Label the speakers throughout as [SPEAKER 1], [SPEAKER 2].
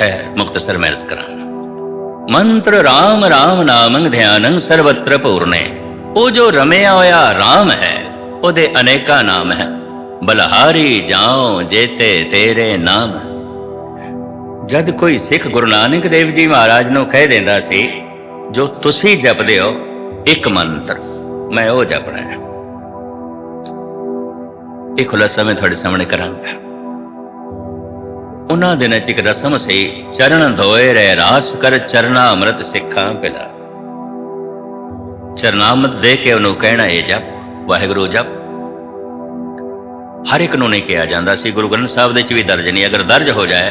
[SPEAKER 1] ਖੈਰ ਮੁਕਤਸਰ ਮੈਂ ਅਰਜ਼ ਕਰਾਂ। ਮੰਤਰ RAM RAM ਨਾਮੰ ਧਿਆਨੰ ਸਰਵਤਰ ਪੂਰਨੇ। ਉਹ ਜੋ ਰਮਿਆ ਹੋਇਆ RAM ਹੈ, ਉਹਦੇ ਅਨੇਕਾਂ ਨਾਮ ਹੈ। ਬਲਹਾਰੀ ਜਾਉ ਜੇਤੇ ਤੇਰੇ ਨਾਮ। ਜਦ ਕੋਈ ਸਿੱਖ ਗੁਰੂ ਨਾਨਕ ਦੇਵ ਜੀ ਮਹਾਰਾਜ ਨੂੰ ਕਹਿ ਦਿੰਦਾ ਸੀ, ਜੋ ਤੁਸੀਂ ਜਪਦੇ ਹੋ, ਇੱਕ ਮੰਤਰ, ਮੈਂ ਉਹ ਜਪਣਾ ਹੈ। ਇਹ ਖੁਲਾਸਾ ਮੈਂ ਤੁਹਾਡੇ ਸਾਹਮਣੇ ਕਰਾਂਗਾ। ਉਹਨਾਂ ਦਿਨਾਂ ਚ ਇੱਕ ਰਸਮ ਸੀ, ਚਰਨ ਧੋਏ ਰਹਿ ਰਾਸ ਕਰ ਚਰਨਾ ਅੰਮ੍ਰਿਤ ਸਿੱਖਾਂ ਪਿਲਾ ਚਰਨਾਮਤ ਦੇ ਕੇ ਉਹਨੂੰ ਕਹਿਣਾ ਇਹ ਜਪ, ਵਾਹਿਗੁਰੂ ਜਪ। ਹਰ ਇੱਕ ਨੂੰ ਨਹੀਂ ਕਿਹਾ ਜਾਂਦਾ ਸੀ, ਗੁਰੂ ਗ੍ਰੰਥ ਸਾਹਿਬ ਦੇ ਚ ਵੀ ਦਰਜ ਨਹੀਂ, ਅਗਰ ਦਰਜ ਹੋ ਜਾਏ,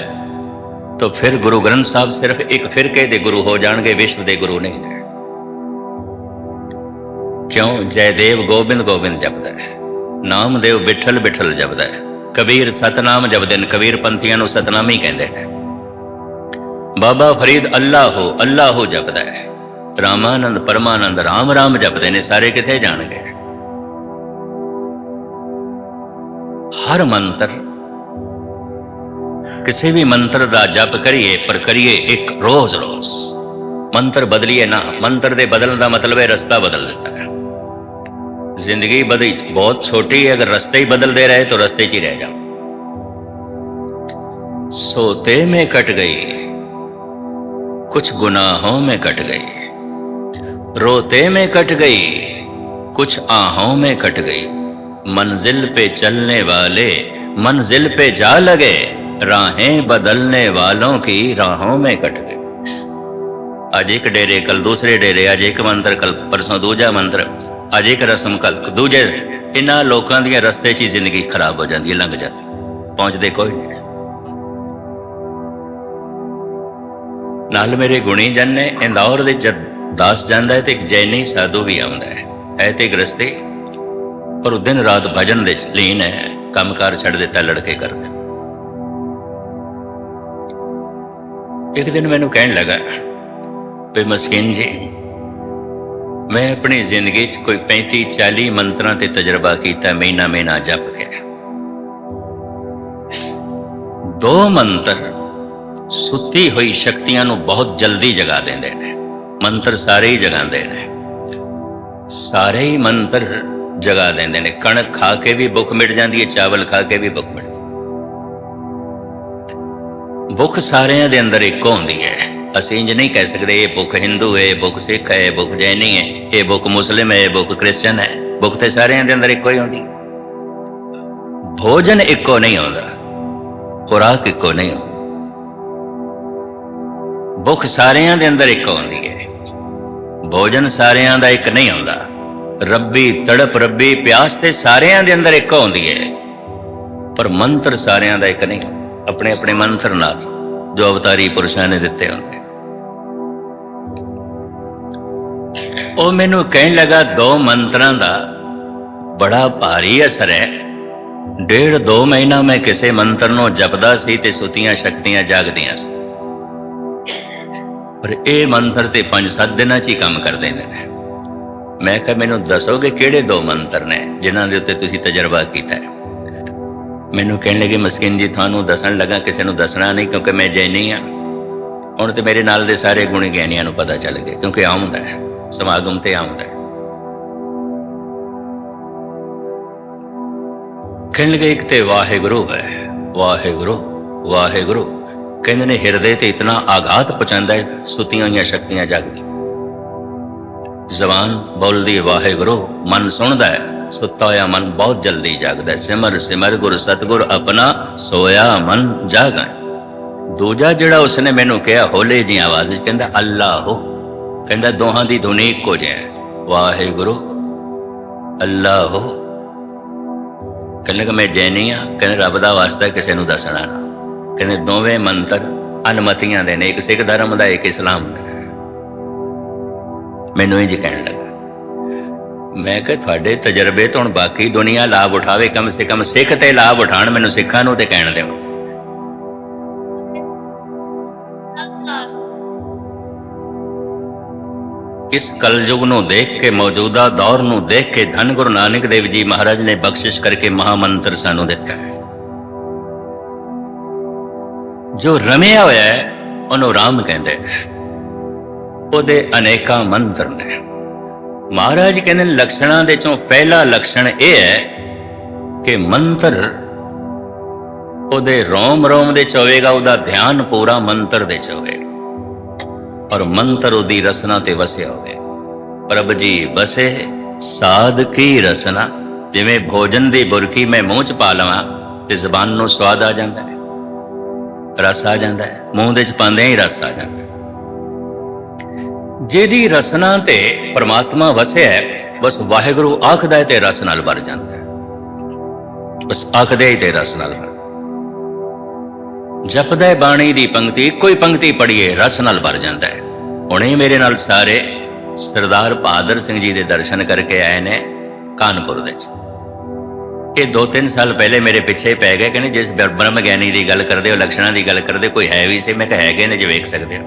[SPEAKER 1] ਤਾਂ ਫਿਰ ਗੁਰੂ ਗ੍ਰੰਥ ਸਾਹਿਬ ਸਿਰਫ ਇੱਕ ਫਿਰਕੇ ਦੇ ਗੁਰੂ ਹੋ ਜਾਣਗੇ, ਵਿਸ਼ਵ ਦੇ ਗੁਰੂ ਨਹੀਂ ਨੇ ਕਿਉਂ? ਜੈਦੇਵ ਗੋਬਿੰਦ ਗੋਬਿੰਦ ਜਪਦਾ ਹੈ। ਨਾਮਦੇਵ ਬਿਠਲ ਬਿਠਲ ਜਪਦਾ ਹੈ। ਕਬੀਰ ਸਤਨਾਮ ਜਪਦੇ ਨੇ ਕਬੀਰ ਪੰਥੀਆਂ ਨੂੰ ਸਤਨਾਮੀ ਕਹਿੰਦੇ ਨੇ ਬਾਬਾ ਫਰੀਦ ਅੱਲਾ ਹੋ, ਅੱਲਾਹੋ ਅੱਲਾਹੋ ਜਪਦਾ ਹੈ। ਰਾਮਾਨੰਦ, ਪਰਮਾਨੰਦ, ਰਾਮ ਰਾਮ ਜਪਦੇ ਨੇ, ਸਾਰੇ ਕਿੱਥੇ ਜਾਣਗੇ? ਹਰ ਮੰਤਰ, ਕਿਸੇ ਵੀ ਮੰਤਰ ਦਾ ਜਪ ਕਰੀਏ, ਪਰ ਕਰੀਏ ਇੱਕ ਰੋਜ਼ ਰੋਜ਼। ਮੰਤਰ ਬਦਲੀਏ ਨਾ, ਮੰਤਰ ਦੇ ਬਦਲਣ ਦਾ ਮਤਲਬ ਹੈ ਰਸਤਾ ਬਦਲ ਦਿੱਤਾ ਹੈ। ज़िंदगी बदली, बहुत छोटी है, अगर रस्ते ही बदल दे रहे तो रस्ते ही रह जाओ। सोते में कट गई, कुछ गुनाहों में कट गई, रोते में कट गई, कुछ आहों में कट गई। मंजिल पे चलने वाले, मंजिल पे जा लगे, राहें बदलने वालों की राहों में कट गई आज एक डेरे, कल दूसरे डेरे, आज एक मंत्र, कल परसों दूजा मंत्र। ਅੱਜ ਇੱਕ ਰਸਮ ਕੱਲ ਦੂਜੇ ਇਹਨਾਂ ਲੋਕਾਂ ਦੀਆਂ ਰਸਤੇ 'ਚ ਹੀ ਜ਼ਿੰਦਗੀ ਖਰਾਬ ਹੋ ਜਾਂਦੀ ਹੈ, ਲੰਘ ਜਾਂਦੀ ਪਹੁੰਚਦੇ ਕੋਈ ਨਹੀਂ। ਨਾਲ ਮੇਰੇ ਗੁਣੀ ਜਨ ਨੇ ਇੰਦੌਰ ਦੇ ਜਦ ਦਾਸ ਜਾਂਦਾ ਹੈ ਤੇ ਇੱਕ ਜੈਨੀ ਸਾਧੂ ਵੀ ਆਉਂਦਾ ਹੈ। ਹੈ ਤੇ ਗ੍ਰਸਤੇ ਪਰ ਉਹ ਦਿਨ ਰਾਤ ਭਜਨ ਦੇ ਲੀਨ ਹੈ, ਕੰਮਕਾਰ ਛੱਡ ਦਿੱਤਾ ਲੜਕੇ ਕਰਦੇ ਇੱਕ ਦਿਨ ਮੈਨੂੰ ਕਹਿਣ ਲੱਗਾ, ਵੀ ਮਸਕੀਨ ਜੀ ਮੈਂ ਆਪਣੀ ਜ਼ਿੰਦਗੀ 'ਚ ਕੋਈ 35 40 ਮੰਤਰਾਂ ਤੇ ਤਜਰਬਾ ਕੀਤਾ, ਮਹੀਨਾ ਮਹੀਨਾ ਜਪ ਕੇ ਦੋ ਮੰਤਰ ਸੁੱਤੀ ਹੋਈ ਸ਼ਕਤੀਆਂ ਨੂੰ ਬਹੁਤ ਜਲਦੀ ਜਗਾ ਦਿੰਦੇ ਨੇ। ਮੰਤਰ ਸਾਰੇ ਹੀ ਜਗਾਉਂਦੇ ਨੇ। ਸਾਰੇ ਹੀ ਮੰਤਰ ਜਗਾ ਦਿੰਦੇ ਨੇ। ਕਣਕ ਖਾ ਕੇ ਵੀ ਭੁੱਖ ਮਿਟ ਜਾਂਦੀ ਹੈ ਚਾਵਲ ਖਾ ਕੇ ਵੀ ਭੁੱਖ ਮਿਟ ਜਾਂਦੀ ਭੁੱਖ ਸਾਰਿਆਂ ਦੇ ਅੰਦਰ ਇੱਕੋ ਹੁੰਦੀ ਹੈ ਅਸੀਂ ਇੰਜ ਨਹੀਂ ਕਹਿ ਸਕਦੇ, ਇਹ ਭੁੱਖ ਹਿੰਦੂ ਹੈ, ਇਹ ਭੁੱਖ ਸਿੱਖ ਹੈ, ਇਹ ਭੁੱਖ ਜੈਨੀ ਹੈ, ਇਹ ਭੁੱਖ ਮੁਸਲਿਮ ਹੈ, ਇਹ ਭੁੱਖ ਕ੍ਰਿਸਚਨ ਹੈ। ਭੁੱਖ ਤੇ ਸਾਰਿਆਂ ਦੇ ਅੰਦਰ ਇੱਕੋ ਹੀ ਹੁੰਦੀ। ਭੋਜਨ ਇੱਕੋ ਨਹੀਂ ਹੁੰਦਾ ਖੁਰਾਕ ਇੱਕੋ ਨਹੀਂ ਹੁੰਦੀ ਭੁੱਖ ਸਾਰਿਆਂ ਦੇ ਅੰਦਰ ਇੱਕੋ ਹੁੰਦੀ ਹੈ। ਭੋਜਨ ਸਾਰਿਆਂ ਦਾ ਇੱਕ ਨਹੀਂ ਹੁੰਦਾ ਰੱਬੀ ਤੜਪ, ਰੱਬੀ ਪਿਆਸ ਤੇ ਸਾਰਿਆਂ ਦੇ ਅੰਦਰ ਇੱਕੋ ਹੁੰਦੀ ਹੈ। ਪਰ ਮੰਤਰ ਸਾਰਿਆਂ ਦਾ ਇੱਕ ਨਹੀਂ ਆਪਣੇ ਆਪਣੇ ਮੰਤਰ ਨਾਲ ਜੋ ਅਵਤਾਰੀ ਪੁਰਸ਼ਾਂ ਨੇ ਦਿੱਤੇ ਹੁੰਦੇ। ਉਹ ਮੈਨੂੰ ਕਹਿਣ ਲੱਗਾ, ਦੋ ਮੰਤਰਾਂ ਦਾ ਬੜਾ ਭਾਰੀ ਅਸਰ ਹੈ। ਡੇਢ ਦੋ ਮਹੀਨਾ ਮੈਂ ਕਿਸੇ ਮੰਤਰ ਨੂੰ ਜਪਦਾ ਸੀ ਤੇ ਸੁਤੀਆਂ ਸ਼ਕਤੀਆਂ ਜਾਗਦੀਆਂ ਸੀ। ਪਰ ਇਹ ਮੰਤਰ ਤੇ 5-7 ਦਿਨਾਂ 'ਚ ਹੀ ਕੰਮ ਕਰ ਦਿੰਦੇ ਨੇ। ਮੈਂ ਕਿਹਾ, ਮੈਨੂੰ ਦੱਸੋਗੇ ਕਿਹੜੇ ਦੋ ਮੰਤਰ ਨੇ ਜਿਨ੍ਹਾਂ ਦੇ ਉੱਤੇ ਤੁਸੀਂ ਤਜਰਬਾ ਕੀਤਾ ਹੈ? ਮੈਨੂੰ ਕਹਿਣ ਲੱਗੇ, ਮਸਕਿਨ ਜੀ, ਤੁਹਾਨੂੰ ਦੱਸਣ ਲੱਗਾ, ਕਿਸੇ ਨੂੰ ਦੱਸਣਾ ਨਹੀਂ ਕਿਉਂਕਿ ਮੈਂ ਜੈਨੀ ਹਾਂ। ਹੁਣ ਤੇ ਮੇਰੇ ਨਾਲ ਦੇ ਸਾਰੇ ਗੁਣੀ ਗਿਆਨੀਆਂ ਨੂੰ ਪਤਾ ਚੱਲ ਗਿਆ, ਕਿਉਂਕਿ ਆਉਂਦਾ ਹੈ। ਸਮਾਗਮ ਤੇ ਆਉਂਦਾ ਹੈ ਕਹਿਣ ਲੱਗੇ ਇੱਕ ਤੇ ਵਾਹਿਗੁਰੂ ਹੈ ਵਾਹਿਗੁਰੂ ਵਾਹਿਗੁਰੂ ਕਹਿੰਦੇ ਨੇ ਹਿਰਦੇ ਤੇ ਇਤਨਾ ਆਘਾਤ ਪਹੁੰਚਾਉਂਦਾ ਹੈ ਸੁਤੀਆਂ ਹੋਈਆਂ ਸ਼ਕਤੀਆਂ ਜਾਗਦੀ ਜ਼ਬਾਨ ਬੋਲਦੀ ਵਾਹਿਗੁਰੂ ਮਨ ਸੁਣਦਾ ਹੈ ਸੁੱਤਾ ਹੋਇਆ ਮਨ ਬਹੁਤ ਜਲਦੀ ਜਾਗਦਾ ਹੈ ਸਿਮਰ ਸਿਮਰ ਗੁਰ ਸਤਗੁਰ ਆਪਣਾ ਸੋਇਆ ਮਨ ਜਾਗਾ ਦੂਜਾ ਜਿਹੜਾ ਉਸਨੇ ਮੈਨੂੰ ਕਿਹਾ ਹੋਲੇ ਜੀ ਆਵਾਜ਼ ਵਿੱਚ ਕਹਿੰਦਾ ਅੱਲਾਹੋ ਕਹਿੰਦਾ ਦੋਹਾਂ ਦੀ ਧੁਨੀ ਇੱਕੋ ਜਿਹੀ ਹੈ ਵਾਹਿਗੁਰੂ। ਅੱਲਾਹੋ। ਕਹਿੰਦਾ ਕਿ ਮੈਂ ਜੈਨੀ ਆ। ਕਹਿੰਦੇ ਰੱਬ ਦਾ ਵਾਸਤਾ ਕਿਸੇ ਨੂੰ ਦੱਸਣਾ ਨਾ। ਕਹਿੰਦੇ ਦੋਵੇਂ ਮੰਤਰ ਅਨਮਤੀਆਂ ਦੇ ਨੇ। ਇੱਕ ਸਿੱਖ ਧਰਮ ਦਾ, ਇੱਕ ਇਸਲਾਮ ਦਾ। ਮੈਨੂੰ ਇੰਜ ਕਹਿਣ ਲੱਗਾ। ਮੈਂ ਕਿਹਾ, ਤੁਹਾਡੇ ਤਜਰਬੇ ਤੋਂ ਹੁਣ ਬਾਕੀ ਦੁਨੀਆ ਲਾਭ ਉਠਾਵੇ। ਕਮ ਸੇ ਕਮ ਸਿੱਖ ਤੇ ਲਾਭ ਉਠਾਣ ਮੈਨੂੰ ਸਿੱਖਾਂ ਨੂੰ ਤੇ ਕਹਿਣ ਦਿਓ। ਇਸ ਕਲਯੁਗ ਨੂੰ ਦੇਖ ਕੇ ਮੌਜੂਦਾ ਦੌਰ ਨੂੰ ਦੇਖ ਕੇ ਧੰਨ ਗੁਰੂ ਨਾਨਕ ਦੇਵ ਜੀ ਮਹਾਰਾਜ ਨੇ ਬਖਸ਼ਿਸ਼ ਕਰਕੇ ਮਹਾਮੰਤਰ ਸਾਨੂੰ ਦਿੱਤਾ। ਹੈ ਜੋ ਰਮਿਆ ਹੋਇਆ ਹੈ ਉਹਨੂੰ ਰਾਮ ਕਹਿੰਦੇ ਨੇ। ਉਹਦੇ ਅਨੇਕਾਂ ਮੰਤਰ ਨੇ। ਮਹਾਰਾਜ ਕਹਿੰਦੇ ਨੇ, ਲਕਸ਼ਣਾਂ ਦੇ ਚੋਂ ਪਹਿਲਾ ਲਕਸ਼ਣ ਇਹ ਹੈ ਕਿ ਮੰਤਰ ਉਹਦੇ ਰੋਮ ਰੋਮ ਦੇ ਚ ਹੋਵੇਗਾ ਉਹਦਾ ਧਿਆਨ ਪੂਰਾ ਮੰਤਰ ਦੇ ਚ ਹੋਵੇਗਾ। ਔਰ ਮੰਤਰ ਉਹਦੀ ਰਸਨਾ ਤੇ ਵਸਿਆ ਹੋਵੇ। ਪ੍ਰਭ ਜੀ ਵਸੇ ਸਾਧ ਕੀ ਰਸਨਾ? ਜਿਵੇਂ ਭੋਜਨ ਦੀ ਬੁਰਕੀ ਮੈਂ ਮੂੰਹ ਚ ਪਾ ਲਵਾਂ, ਤੇ ਜ਼ਬਾਨ ਨੂੰ ਸਵਾਦ ਆ ਜਾਂਦਾ ਹੈ। ਰਸ ਆ ਜਾਂਦਾ ਹੈ, ਮੂੰਹ ਦੇ ਚ ਪਾਉਂਦੇ ਹੀ ਰਸ ਆ ਜਾਂਦਾ ਹੈ। ਜਿਹਦੀ ਰਸਨਾ ਤੇ ਪ੍ਰਮਾਤਮਾ ਵਸਿਆ ਹੈ, ਬਸ ਵਾਹਿਗੁਰੂ ਆਖਦਾ ਹੈ ਤੇ ਰਸ ਨਾਲ ਭਰ ਜਾਂਦਾ ਹੈ। ਬਸ ਆਖਦੇ ਹੀ ਤੇ ਰਸ ਨਾਲ ਭਰ ਜਪਦਾ ਹੈ ਬਾਣੀ ਦੀ ਪੰਕਤੀ ਇੱਕੋ ਹੀ ਪੰਕਤੀ ਪੜ੍ਹੀਏ, ਰਸ ਨਾਲ ਭਰ ਜਾਂਦਾ ਹੈ। ਹੁਣੇ ਮੇਰੇ ਨਾਲ ਸਾਰੇ ਸਰਦਾਰ ਬਹਾਦਰ ਸਿੰਘ ਜੀ ਦੇ ਦਰਸ਼ਨ ਕਰਕੇ ਆਏ ਨੇ ਕਾਨਪੁਰ ਦੇ ਵਿੱਚ। ਇਹ 2-3 ਸਾਲ ਪਹਿਲੇ ਮੇਰੇ ਪਿੱਛੇ ਪੈ ਗਏ ਕਹਿੰਦੇ ਜਿਸ ਬ੍ਰਹਮ ਗਿਆਨੀ ਦੀ ਗੱਲ ਕਰਦੇ ਹੋ, ਲਕਸ਼ਣਾਂ ਦੀ ਗੱਲ ਕਰਦੇ ਕੋਈ ਹੈ ਵੀ ਸੀ? ਮੈਂ ਕਿਹਾ ਹੈਗੇ ਨੇ, ਜੇ ਵੇਖ ਸਕਦੇ ਹੋ।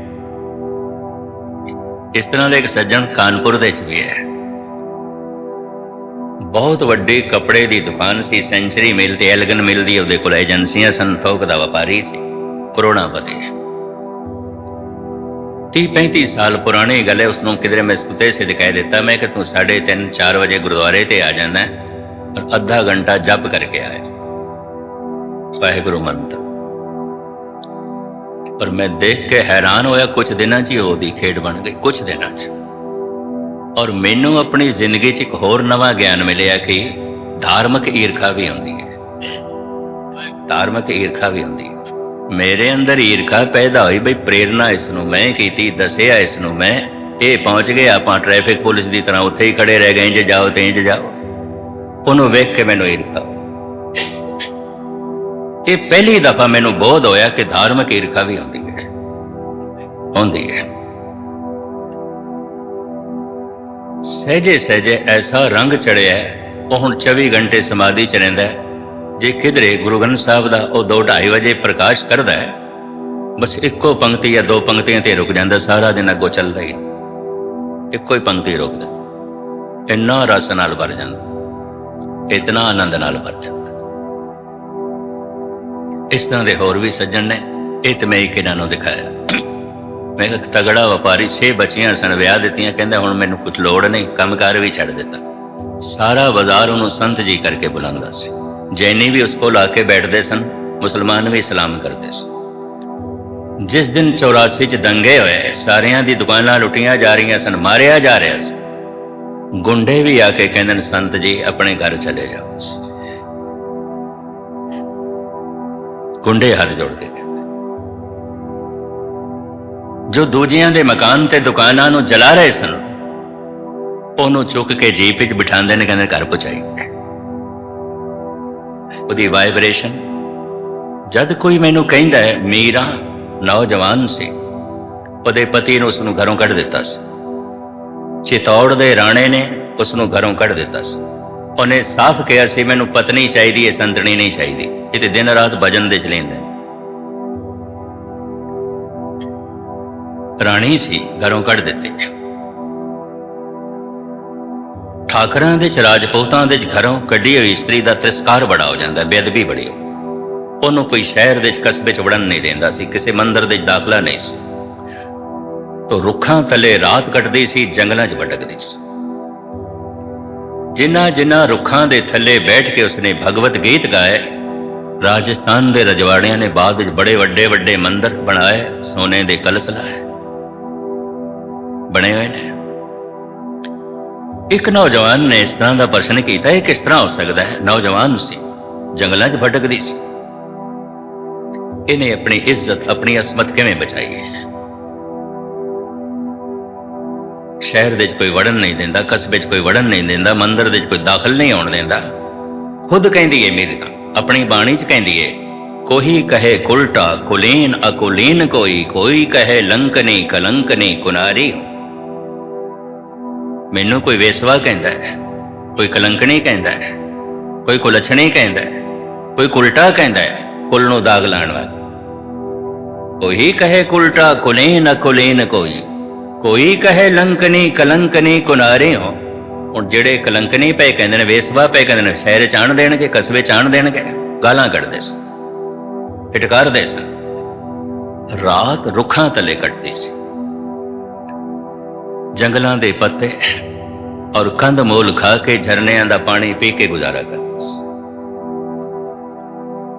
[SPEAKER 1] ਇਸ ਤਰ੍ਹਾਂ ਦਾ ਇੱਕ ਸੱਜਣ ਕਾਨਪੁਰ ਦੇ ਵਿੱਚ ਵੀ ਹੈ। ਬਹੁਤ ਵੱਡੀ ਕੱਪੜੇ ਦੀ ਦੁਕਾਨ ਸੀ, ਸੈਂਚਰੀ ਮਿਲ ਤੇ ਐਲਗਨ ਮਿਲ ਦੀ, ਉਹਦੇ ਕੋਲ ਏਜੰਸੀਆਂ ਸਨ ਥੋਕ ਦਾ ਵਪਾਰੀ ਸੀ ਕਰੋੜਾਪਤੀ 30 35 ਸਾਲ ਪੁਰਾਣੀ ਗੱਲ ਹੈ ਉਸ ਨੂੰ ਕਿਧਰੇ ਮੈਂ ਸੁਤੇ ਸੇ ਦਿਖਾਈ ਦਿੱਤਾ, ਮੈਂ ਕਿ ਤੂੰ 3:30 4 ਵਜੇ ਗੁਰਦੁਆਰੇ ਤੇ ਆ ਜਾਣਾ ਪਰ ਅੱਧਾ ਘੰਟਾ ਜਪ ਕਰਕੇ ਆਇਆ ਵਾਹਿਗੁਰੂ ਮੰਤਰ। ਪਰ ਮੈਂ ਦੇਖ ਕੇ ਹੈਰਾਨ ਹੋਇਆ ਕੁਝ ਦਿਨਾਂ 'ਚ ਹੀ ਉਹਦੀ ਖੇਡ ਬਣ ਗਈ ਕੁਝ ਦਿਨਾਂ 'ਚ। ਔਰ ਮੈਨੂੰ ਆਪਣੀ ਜ਼ਿੰਦਗੀ 'ਚ ਇੱਕ ਹੋਰ ਨਵਾਂ ਗਿਆਨ ਮਿਲਿਆ ਕਿ ਧਾਰਮਿਕ ਈਰਖਾ ਵੀ ਹੁੰਦੀ ਹੈ। ਧਾਰਮਿਕ ਈਰਖਾ ਵੀ ਹੁੰਦੀ ਹੈ। ਮੇਰੇ ਅੰਦਰ ਈਰਖਾ ਪੈਦਾ ਹੋਈ ਬਈ ਪ੍ਰੇਰਣਾ ਇਸ ਨੂੰ ਮੈਂ ਕੀਤੀ, ਦੱਸਿਆ ਇਸ ਨੂੰ ਮੈਂ, ਇਹ ਪਹੁੰਚ ਗਏ, ਆਪਾਂ ਟ੍ਰੈਫਿਕ ਪੁਲਿਸ ਦੀ ਤਰ੍ਹਾਂ ਉੱਥੇ ਹੀ ਖੜੇ ਰਹਿ ਗਏ ਇੰਜ ਜਾਓ ਤੇ ਇੰਜ ਜਾਓ। ਉਹਨੂੰ ਵੇਖ ਕੇ ਮੈਨੂੰ ਈਰਖਾ ਇਹ ਪਹਿਲੀ ਦਫਾ ਮੈਨੂੰ ਬੋਧ ਹੋਇਆ ਕਿ ਧਾਰਮਿਕ ਈਰਖਾ ਵੀ ਹੁੰਦੀ ਹੈ। ਹੁੰਦੀ ਹੈ। ਸਹਿਜੇ ਸਹਿਜੇ ਐਸਾ ਰੰਗ ਚੜਿਆ ਉਹ ਹੁਣ 24 ਘੰਟੇ ਸਮਾਧੀ ਚ ਰਹਿੰਦਾ ਜੇ ਕਿਧਰੇ ਗੁਰੂ ਗ੍ਰੰਥ ਸਾਹਿਬ ਦਾ ਉਹ 2:30 ਵਜੇ ਪ੍ਰਕਾਸ਼ ਕਰਦਾ ਹੈ, ਬਸ ਇੱਕੋ ਪੰਕਤੀ ਜਾਂ ਦੋ ਪੰਕਤੀਆਂ ਤੇ ਰੁਕ ਜਾਂਦਾ, ਸਾਰਾ ਦਿਨ ਅੱਗੋਂ ਚੱਲਦਾ ਹੀ ਇੱਕੋ ਹੀ ਪੰਕਤੀ ਰੁਕਦਾ ਇੰਨਾ ਰਸ ਨਾਲ ਭਰ ਜਾਂਦਾ ਇਤਨਾ ਆਨੰਦ ਨਾਲ ਭਰ ਜਾਂਦਾ ਇਸ ਤਰ੍ਹਾਂ ਦੇ ਹੋਰ ਵੀ ਸੱਜਣ ਨੇ, ਇਹ ਤੇ ਮੈਂ ਇੱਕ ਇਹਨਾਂ ਨੂੰ ਦਿਖਾਇਆ। ਮੈਂ ਇੱਕ ਤਗੜਾ ਵਪਾਰੀ ਛੇ ਬੱਚੀਆਂ ਸਨ, ਵਿਆਹ ਦਿੱਤੀਆਂ, ਕਹਿੰਦਾ ਹੁਣ ਮੈਨੂੰ ਕੁਝ ਲੋੜ ਨਹੀਂ, ਕੰਮਕਾਰ ਵੀ ਛੱਡ ਦਿੱਤਾ। ਸਾਰਾ ਬਾਜ਼ਾਰ ਉਹਨੂੰ ਸੰਤ ਜੀ ਕਰਕੇ ਬੁਲਾਉਂਦਾ ਸੀ। ਜੈਨੀ ਵੀ ਉਸ ਕੋਲ ਆ ਕੇ ਬੈਠਦੇ ਸਨ, ਮੁਸਲਮਾਨ ਵੀ ਸਲਾਮ ਕਰਦੇ ਸਨ ਜਿਸ ਦਿਨ 84 ਚ ਦੰਗੇ ਹੋਏ, ਸਾਰਿਆਂ ਦੀ ਦੁਕਾਨਾਂ ਲੁੱਟੀਆਂ ਜਾ ਰਹੀਆਂ ਸਨ, ਮਾਰਿਆ ਜਾ ਰਿਹਾ ਸੀ। ਗੁੰਡੇ ਵੀ ਆ ਕੇ ਕਹਿੰਦੇ ਨੇ, ਸੰਤ ਜੀ, ਆਪਣੇ ਘਰ ਚਲੇ ਜਾਓ। ਗੁੰਡੇ ਹੱਥ ਜੋੜ ਕੇ ਜੋ ਦੂਜਿਆਂ ਦੇ ਮਕਾਨ ਤੇ ਦੁਕਾਨਾਂ ਨੂੰ ਜਲਾ ਰਹੇ ਸਨ, ਉਹਨੂੰ ਚੁੱਕ ਕੇ ਜੀਪ ਵਿੱਚ ਬਿਠਾਉਂਦੇ ਨੇ, ਕਹਿੰਦੇ ਘਰ ਪਹੁੰਚਾਈ। ਉਹਦੀ ਵਾਈਬ੍ਰੇਸ਼ਨ ਜਦ ਕੋਈ ਮੈਨੂੰ ਕਹਿੰਦਾ ਹੈ, ਮੀਰਾ, ਨੌਜਵਾਨ ਸੀ। ਉਹਦੇ ਪਤੀ ਨੇ ਉਸ ਨੂੰ ਘਰੋਂ ਕੱਢ ਦਿੱਤਾ ਸੀ। ਚਿਤੌੜ ਦੇ ਰਾਣੇ ਨੇ ਉਸ ਨੂੰ ਘਰੋਂ ਕੱਢ ਦਿੱਤਾ ਸੀ। ਉਹਨੇ ਸਾਫ਼ ਕਿਹਾ ਸੀ, ਮੈਨੂੰ ਪਤਨੀ ਚਾਹੀਦੀ ਹੈ ਸੰਤਣੀ ਨਹੀਂ ਚਾਹੀਦੀ। ਇਹ ਤੇ ਦਿਨ ਰਾਤ ਭਜਨ ਦੇ ਚ ਲੈਂਦੇ ਰਾਣੀ ਸੀ, ਘਰੋਂ ਕੱਢ ਦਿੱਤੀ। ਠਾਕਰਾਂ ਦੇ ਚ, ਰਾਜਪੂਤਾਂ ਦੇ ਚ ਘਰੋਂ ਕੱਢੀ ਹੋਈ ਇਸਤਰੀ ਦਾ ਤਿਰਸਕਾਰ ਬੜਾ ਹੋ ਜਾਂਦਾ, ਬੇਅਦਬੀ ਬੜੀ। ਉਹਨੂੰ ਕੋਈ ਸ਼ਹਿਰ ਦੇ ਚ, ਕਸਬੇ ਚ ਵੜਨ ਨਹੀਂ ਦਿੰਦਾ ਸੀ, ਕਿਸੇ ਮੰਦਰ ਦੇ ਚ ਦਾਖਲਾ ਨਹੀਂ ਸੀ। ਤੋ ਰੁੱਖਾਂ ਥੱਲੇ ਰਾਤ ਕੱਟਦੀ ਸੀ, ਜੰਗਲਾਂ 'ਚ ਭਟਕਦੀ ਸੀ। ਜਿਨ੍ਹਾਂ ਜਿਨ੍ਹਾਂ ਰੁੱਖਾਂ ਦੇ ਥੱਲੇ ਬੈਠ ਕੇ ਉਸਨੇ ਭਗਵਤ ਗੀਤ ਗਾਏ, ਰਾਜਸਥਾਨ ਦੇ ਰਜਵਾੜਿਆਂ ਨੇ ਬਾਅਦ ਵਿੱਚ ਬੜੇ ਵੱਡੇ ਵੱਡੇ ਮੰਦਰ ਬਣਾਏ, ਸੋਨੇ ਦੇ ਕਲਸ਼ ਲਾਏ। ਬਣੇ ਹੋਏ ਨੇ ਇੱਕ ਨੌਜਵਾਨ ਨੇ ਇਸ ਤਰ੍ਹਾਂ ਦਾ ਪ੍ਰਸ਼ਨ ਕੀਤਾ, ਇਹ ਕਿਸ ਤਰ੍ਹਾਂ ਹੋ ਸਕਦਾ ਹੈ? ਨੌਜਵਾਨ ਸੀ, ਜੰਗਲਾਂ 'ਚ ਭਟਕਦੀ ਸੀ। ਇਹਨੇ ਆਪਣੀ ਇੱਜ਼ਤ, ਆਪਣੀ ਅਸਮਤ ਕਿਵੇਂ ਬਚਾਈ? ਸ਼ਹਿਰ ਦੇ ਵਿੱਚ ਕੋਈ ਵੜਨ ਨਹੀਂ ਦਿੰਦਾ, ਕਸਬੇ 'ਚ ਕੋਈ ਵੜਨ ਨਹੀਂ ਦਿੰਦਾ, ਮੰਦਰ ਦੇ 'ਚ ਕੋਈ ਦਾਖਲ ਨਹੀਂ ਹੋਣ ਦਿੰਦਾ। ਖੁਦ ਕਹਿੰਦੀ ਏ ਮੇਰੀ ਤਾਂ, ਆਪਣੀ ਬਾਣੀ 'ਚ ਕਹਿੰਦੀ ਏ, ਕੋਈ ਕਹੇ ਕੁਲਟਾ ਕੁਲੀਨ ਅਕੁਲੀਨ ਕੋਈ ਕੋਈ ਕਹੇ ਲੰਕਨੀ ਕਲੰਕਨੀ ਕੁਨਾਰੀ ਮੈਨੂੰ ਕੋਈ ਵੇਸਵਾ ਕਹਿੰਦਾ ਹੈ, ਕੋਈ ਕਲੰਕਣੀ ਕਹਿੰਦਾ ਹੈ, ਕੋਈ ਕੁਲਛਣੀ ਕਹਿੰਦਾ ਹੈ, ਕੋਈ ਕੁਲਟਾ ਕਹਿੰਦਾ ਹੈ ਕੁਲ ਨੂੰ ਦਾਗ ਲਾਣ ਵਾਲਾ। ਕੋਈ ਕਹੇ ਕੁਲਟਾ ਕੁਲੇਨ ਕੁਲੇ ਨ ਕੋਈ। ਕੋਈ ਕਹੇ ਲੰਕਣੀ ਕਲੰਕਨੀ ਕੁਨਾਰੇ ਹੋ ਹੁਣ ਜਿਹੜੇ ਕਲੰਕਣੀ ਪਏ ਕਹਿੰਦੇ ਨੇ, ਵੇਸਵਾ ਪਏ ਕਹਿੰਦੇ ਨੇ, ਸ਼ਹਿਰ ਚ ਆਣ ਦੇਣਗੇ, ਕਸਬੇ ਚ ਆਣ ਦੇਣਗੇ, ਗਾਲਾਂ ਕੱਢਦੇ ਸਨ, ਫਟਕਾਰਦੇ ਸਨ। ਰਾਤ ਰੁੱਖਾਂ ਥੱਲੇ ਕੱਟਦੀ ਸੀ। ਜੰਗਲਾਂ ਦੇ ਪੱਤੇ ਔਰ ਕੰਦ ਮੋਲ ਖਾ ਕੇ ਝਰਨਿਆਂ ਦਾ ਪਾਣੀ ਪੀ ਕੇ ਗੁਜ਼ਾਰਾ ਕਰਦੀ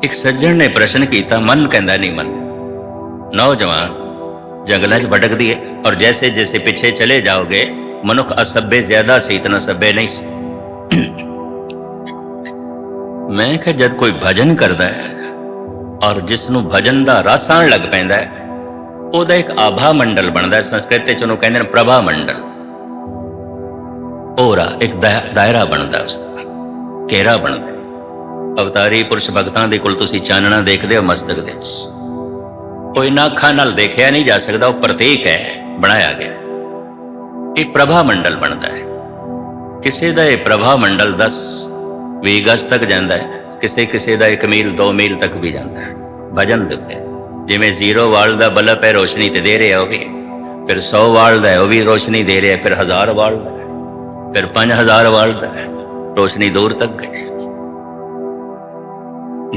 [SPEAKER 1] ਇੱਕ ਸੱਜਣ ਨੇ ਪ੍ਰਸ਼ਨ ਕੀਤਾ, ਮਨ ਕਹਿੰਦਾ ਨਹੀਂ ਮਨ। ਨੌਜਵਾਨ ਜੰਗਲਾਂ 'ਚ ਭਟਕਦੀ ਹੈ ਔਰ ਜੈਸੇ ਜੈਸੇ ਪਿੱਛੇ ਚਲੇ ਜਾਓਗੇ, ਮਨੁੱਖ ਅਸਭ्य ਜ਼ਿਆਦਾ ਸੀ ਇਤਨਾ ਸਭ्य ਨਹੀਂ ਸੀ। ਮੈਂ ਕਿਹਾ, ਜਦ ਕੋਈ ਭਜਨ ਕਰਦਾ ਹੈ ਔਰ ਜਿਸ ਨੂੰ ਭਜਨ ਦਾ ਰਸ ਆਉਣ ਲੱਗ ਪੈਂਦਾ ਹੈ ਉਹਦਾ ਇੱਕ ਆਭਾ ਮੰਡਲ ਬਣਦਾ ਹੈ ਸੰਸਕ੍ਰਿਤ ਵਿੱਚ, ਉਹਨੂੰ ਕਹਿੰਦੇ ਨੇ ਪ੍ਰਭਾ ਮੰਡਲ। ਔਰਾ ਇੱਕ ਦਾਇਰਾ ਬਣਦਾ ਹੈ ਉਸਦਾ, ਘੇਰਾ ਬਣਦਾ ਅਵਤਾਰੀ ਪੁਰਸ਼ ਭਗਤਾਂ ਦੇ ਕੋਲ ਤੁਸੀਂ ਚਾਨਣਾ ਦੇਖਦੇ ਹੋ ਮਸਤਕ ਦੇ ਵਿੱਚ। ਕੋਈ ਨਾ ਅੱਖਾਂ ਨਾਲ ਦੇਖਿਆ ਨਹੀਂ ਜਾ ਸਕਦਾ, ਉਹ ਪ੍ਰਤੀਕ ਹੈ, ਬਣਾਇਆ ਗਿਆ। ਇਹ ਪ੍ਰਭਾ ਮੰਡਲ ਬਣਦਾ ਹੈ। ਕਿਸੇ ਦਾ ਇਹ ਪ੍ਰਭਾ ਮੰਡਲ 10 ਵੀਹ ਗਜ਼ ਤੱਕ ਜਾਂਦਾ ਹੈ। ਕਿਸੇ ਕਿਸੇ ਦਾ 1 ਮੀਲ 2 ਮੀਲ ਤੱਕ ਵੀ ਜਾਂਦਾ ਹੈ। ਭਜਨ ਦੇ ਉੱਤੇ। ਜਿਵੇਂ ਜ਼ੀਰੋ ਵਾਲ ਦਾ ਬਲਬ ਹੈ, ਰੋਸ਼ਨੀ ਤੇ ਦੇ ਰਿਹਾ ਉਹ ਵੀ। ਫਿਰ 100 ਵਾਲ ਦਾ ਉਹ ਵੀ ਰੋਸ਼ਨੀ ਦੇ ਰਿਹਾ, ਫਿਰ 1000 ਵਾਲ ਦਾ ਫਿਰ 5000 ਵਾਲ ਦਾ ਰੋਸ਼ਨੀ ਦੂਰ ਤੱਕ ਗਈ।